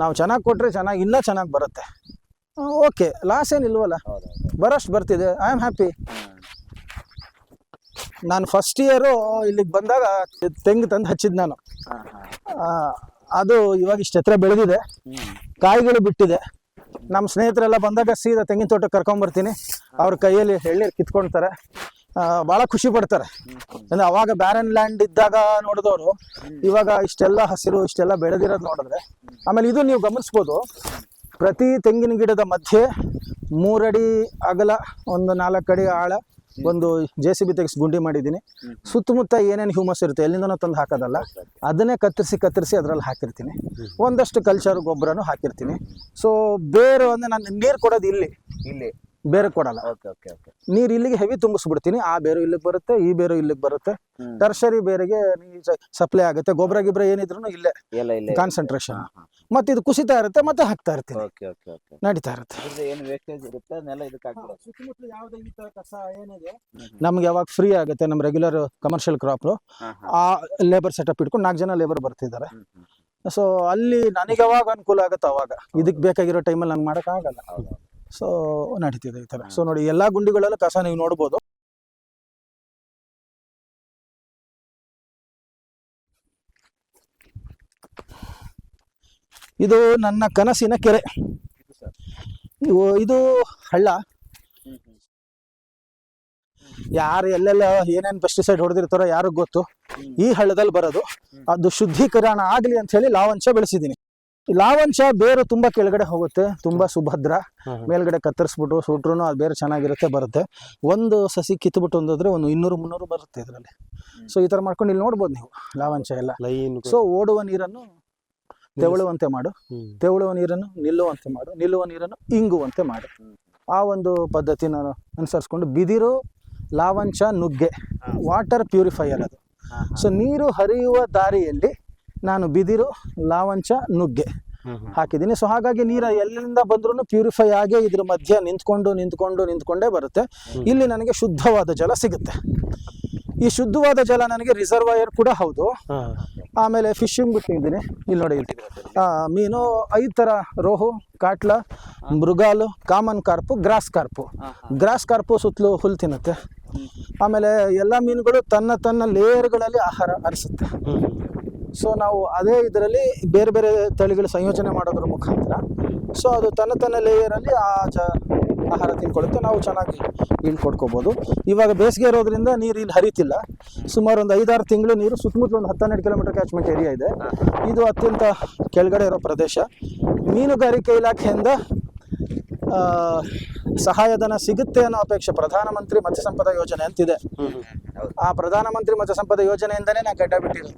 ನಾವು ಚೆನ್ನಾಗಿ ಕೊಟ್ಟರೆ ಚೆನ್ನಾಗಿ ಇನ್ನೂ ಚೆನ್ನಾಗಿ ಬರುತ್ತೆ. ಓಕೆ ಲಾಸ್ ಏನಿಲ್ವಲ್ಲ ಬರೋಷ್ಟು ಬರ್ತಿದೆ. ಐ ಆಮ್ ಹ್ಯಾಪಿ ನಾನು ಫಸ್ಟ್ ಇಯರು ಇಲ್ಲಿಗೆ ಬಂದಾಗ ತೆಂಗು ತಂದು ಹಚ್ಚಿದ್ ನಾನು. ಅದು ಇವಾಗ ಇಷ್ಟು ಎತ್ತರ ಬೆಳೆದಿದೆ. ಕಾಯಿಗಳು ಬಿಟ್ಟಿದೆ. ನಮ್ಮ ಸ್ನೇಹಿತರೆಲ್ಲ ಬಂದಾಗ ಸೀದಾ ತೆಂಗಿನ ತೋಟಕ್ಕೆ ಕರ್ಕೊಂಬರ್ತೀನಿ ಅವ್ರ ಕೈಯಲ್ಲಿ ಎಳ್ನೀರು ಕಿತ್ಕೊಳ್ತಾರೆ ಭಾಳ ಖುಷಿ ಪಡ್ತಾರೆ. ಅಂದ್ರೆ ಅವಾಗ ಬ್ಯಾರನ್ ಲ್ಯಾಂಡ್ ಇದ್ದಾಗ ನೋಡಿದವರು, ಇವಾಗ ಇಷ್ಟೆಲ್ಲ ಹಸಿರು, ಇಷ್ಟೆಲ್ಲ ಬೆಳೆದಿರೋದು ನೋಡಿದ್ರೆ, ಆಮೇಲೆ ಇದು ನೀವು ಗಮನಿಸ್ಬೋದು, ಪ್ರತಿ ತೆಂಗಿನ ಗಿಡದ ಮಧ್ಯೆ ಮೂರಡಿ ಅಗಲ, ಒಂದು ನಾಲ್ಕು ಅಡಿ ಆಳ ಒಂದು ಜೆ ಸಿ ಬಿ ತೆಗೆಸಿ ಗುಂಡಿ ಮಾಡಿದ್ದೀನಿ. ಸುತ್ತಮುತ್ತ ಏನೇನು ಹ್ಯೂಮಸ್ ಇರುತ್ತೆ ಎಲ್ಲಿಂದ ತಂದು ಹಾಕೋದಲ್ಲ ಅದನ್ನೇ ಕತ್ತರಿಸಿ ಕತ್ತರಿಸಿ ಅದರಲ್ಲಿ ಹಾಕಿರ್ತೀನಿ. ಒಂದಷ್ಟು ಕಲ್ಚರ್ ಗೊಬ್ಬರನೂ ಹಾಕಿರ್ತೀನಿ. ಸೊ ಬೇರೆ ಅಂದ್ರೆ ನಾನು ನೀರು ಕೊಡೋದು ಇಲ್ಲಿ ಇಲ್ಲಿ. ಬೇರೆ ಕೊಡಲ್ಲ. Okay okay okay. ನೀರು ಇಲ್ಲಿಗೆ ಹೆವಿ ತುಂಬಿಸ್ಬಿಡ್ತೀನಿ. ಆ ಬೇರು ಇಲ್ಲಿಗೆ ಬರುತ್ತೆ ಈ ಬೇರು ಇಲ್ಲಿಗೆ ಬರುತ್ತೆ. ಟರ್ಷರಿ ಬೇರೆಗೆ ಸಪ್ಲೈ ಆಗುತ್ತೆ. ಗೊಬ್ಬರ ಗಿಬ್ರ ಏನಿದ್ರು ಇಲ್ಲೇ. ಎಲ್ಲ ಇಲ್ಲ ಕಾನ್ಸಂಟ್ರೇಷನ್ ಮತ್ತೆ ಇದು ಕುಸಿತಾ ಇರುತ್ತೆ ಮತ್ತೆ ಹಾಕ್ತಾ ಇರ್ತೀನಿ. Okay okay okay. ನಡೀತಾ ಇರುತ್ತೆ. ಏನು ವೇಸ್ಟೇಜ್ ಇರುತ್ತೆ? ಅದನ್ನೆಲ್ಲ ಇದಕ್ಕೆ ಹಾಕ್ಬಿಡೋದು ಸುತ್ತಮುತ್ತಲು ಯಾವುದೇ ಈ ತರ ಕಸ ಏನಿದೆ. ನಮ್ಗೆ ಯಾವಾಗ ಫ್ರೀ ಆಗುತ್ತೆ ನಮ್ಮ ರೆಗ್ಯುಲರ್ ಕಮರ್ಷಿಯಲ್ ಕ್ರಾಪ್ ಆ ಲೇಬರ್ ಸೆಟಪ್ ಇಟ್ಕೊಂಡು ನಾಲ್ಕು ಜನ ಲೇಬರ್ ಬರ್ತಿದ್ದಾರೆ. ಸೊ ಅಲ್ಲಿ ನನಗೆ ಯಾವಾಗ ಅನುಕೂಲ ಆಗುತ್ತೆ ಅವಾಗ. ಇದಕ್ಕೆ ಬೇಕಾಗಿರೋ ಟೈಮಲ್ಲಿ ನಂಗೆ ಮಾಡೋಕ್ಕಾಗಲ್ಲ. ಸೊ ನಡೀತಿದೆ ಈ ಥರ. ಸೊ ನೋಡಿ ಎಲ್ಲ ಗುಂಡಿಗಳಲ್ಲೂ ಕಸ ನೀವು ನೋಡ್ಬೋದು. ಇದು ನನ್ನ ಕನಸಿನ ಕೆರೆ. ಇದು ಹಳ್ಳ. ಯಾರು ಎಲ್ಲೆಲ್ಲ ಏನೇನು ಪೆಸ್ಟಿಸೈಡ್ ಹೊಡೆದಿರ್ತಾರೋ ಯಾರಿಗೂ ಗೊತ್ತು. ಈ ಹಳ್ಳದಲ್ಲಿ ಬರೋದು. ಅದು ಶುದ್ಧೀಕರಣ ಆಗಲಿ ಅಂತ ಹೇಳಿ ಲಾವಂಚ ಬೆಳೆಸಿದ್ದೀನಿ. ಈ ಲಾವಂಚ ಬೇರು ತುಂಬಾ ಕೆಳಗಡೆ ಹೋಗುತ್ತೆ ತುಂಬಾ ಸುಭದ್ರ. ಮೇಲ್ಗಡೆ ಕತ್ತರಿಸ್ಬಿಟ್ಟು ಸುಟ್ರು ಅದು ಬೇರೆ ಚೆನ್ನಾಗಿರುತ್ತೆ ಬರುತ್ತೆ. ಒಂದು ಸಸಿ ಕಿತ್ಬಿಟ್ಟು ಒಂದಾದ್ರೆ ಒಂದು ಇನ್ನೂರು ಮುನ್ನೂರು ಬರುತ್ತೆ ಇದರಲ್ಲಿ. ಸೊ ಈ ತರ ಮಾಡ್ಕೊಂಡು ಇಲ್ಲಿ ನೋಡ್ಬೋದು ನೀವು ಲಾವಂಶ ಎಲ್ಲ. ಸೊ ಓಡುವ ನೀರನ್ನು ತೆವಳುವಂತೆ ಮಾಡು. ತೆವಳುವ ನೀರನ್ನು ನಿಲ್ಲುವಂತೆ ಮಾಡು. ನಿಲ್ಲುವ ನೀರನ್ನು ಇಂಗುವಂತೆ ಮಾಡು. ಆ ಒಂದು ಪದ್ಧತಿನ ಅನುಸರಿಸ್ಕೊಂಡು ಬಿದಿರು ಲಾವಂಶ ನುಗ್ಗೆ ವಾಟರ್ ಪ್ಯೂರಿಫೈಯರ್ ಅದು. ಸೊ ನೀರು ಹರಿಯುವ ದಾರಿಯಲ್ಲಿ ನಾನು ಬಿದಿರು ಲಾವಂಚ ನುಗ್ಗೆ. ಹಾಕಿದ್ದೀನಿ. ಸೊ ಹಾಗಾಗಿ ನೀರು ಎಲ್ಲಿಂದ ಬಂದ್ರೂ ಪ್ಯೂರಿಫೈ ಆಗಿ ಇದ್ರ ಮಧ್ಯ ನಿಂತ್ಕೊಂಡು ನಿಂತ್ಕೊಂಡು ನಿಂತ್ಕೊಂಡೇ ಬರುತ್ತೆ. ಇಲ್ಲಿ ನನಗೆ ಶುದ್ಧವಾದ ಜಲ ಸಿಗುತ್ತೆ. ಈ ಶುದ್ಧವಾದ ಜಲ ನನಗೆ ರಿಸರ್ವಾಯರ್ ಕೂಡ ಹೌದು. ಆಮೇಲೆ ಫಿಶಿಂಗ್ ಬಿಟ್ಟಿದ್ದೀನಿ ಇಲ್ಲಿ ನೋಡಿ ಇಲ್ಲಿ ಮೀನು ಐದು ಥರ rohu catla mrigal common carp grass carp. Grass carp ಸುತ್ತಲೂ ಹುಲ್ ತಿನ್ನುತ್ತೆ. ಆಮೇಲೆ ಎಲ್ಲ ಮೀನುಗಳು ತನ್ನ ತನ್ನ ಲೇಯರ್ಗಳಲ್ಲಿ ಆಹಾರ ಅರಿಸುತ್ತೆ. ಸೊ ನಾವು ಅದೇ ಇದರಲ್ಲಿ ಬೇರೆ ಬೇರೆ ತಳಿಗಳು ಸಂಯೋಜನೆ ಮಾಡೋದ್ರ ಮುಖಾಂತರ ಸೊ ಅದು ತನ್ನ ತನ್ನ ಲೇಯರಲ್ಲಿ ಆ ಚ ಆಹಾರ ತಿನ್ಕೊಳ್ಳುತ್ತೆ ನಾವು ಚೆನ್ನಾಗಿ ಇಲ್ಲಿ ಕೊಡ್ಕೋಬೋದು. ಇವಾಗ ಬೇಸಿಗೆ ಇರೋದ್ರಿಂದ ನೀರು ಇಲ್ಲಿ ಹರಿತಿಲ್ಲ. ಸುಮಾರು ಒಂದು ಐದಾರು ತಿಂಗಳು ನೀರು ಸುತ್ತಮುತ್ತಲು ಒಂದು ಹತ್ತೆರಡು ಕಿಲೋಮೀಟರ್ ಕ್ಯಾಚ್ಮೆಂಟ್ ಏರಿಯಾ ಇದೆ. ಇದು ಅತ್ಯಂತ ಕೆಳಗಡೆ ಇರೋ ಪ್ರದೇಶ. ಮೀನುಗಾರಿಕೆ ಇಲಾಖೆಯಿಂದ ಸಹಾಯಧನ ಸಿಗುತ್ತೆ ಅನ್ನೋ ಅಪೇಕ್ಷೆ ಪ್ರಧಾನಮಂತ್ರಿ ಮತ್ಸ್ಯ ಸಂಪದ ಯೋಜನೆ ಅಂತಿದೆ. ಆ ಪ್ರಧಾನಮಂತ್ರಿ ಮತ್ಸ್ಯ ಸಂಪದ ಯೋಜನೆಯಿಂದನೇ ನಾನು ಗಡ್ಡ ಬಿಟ್ಟಿರೋದು.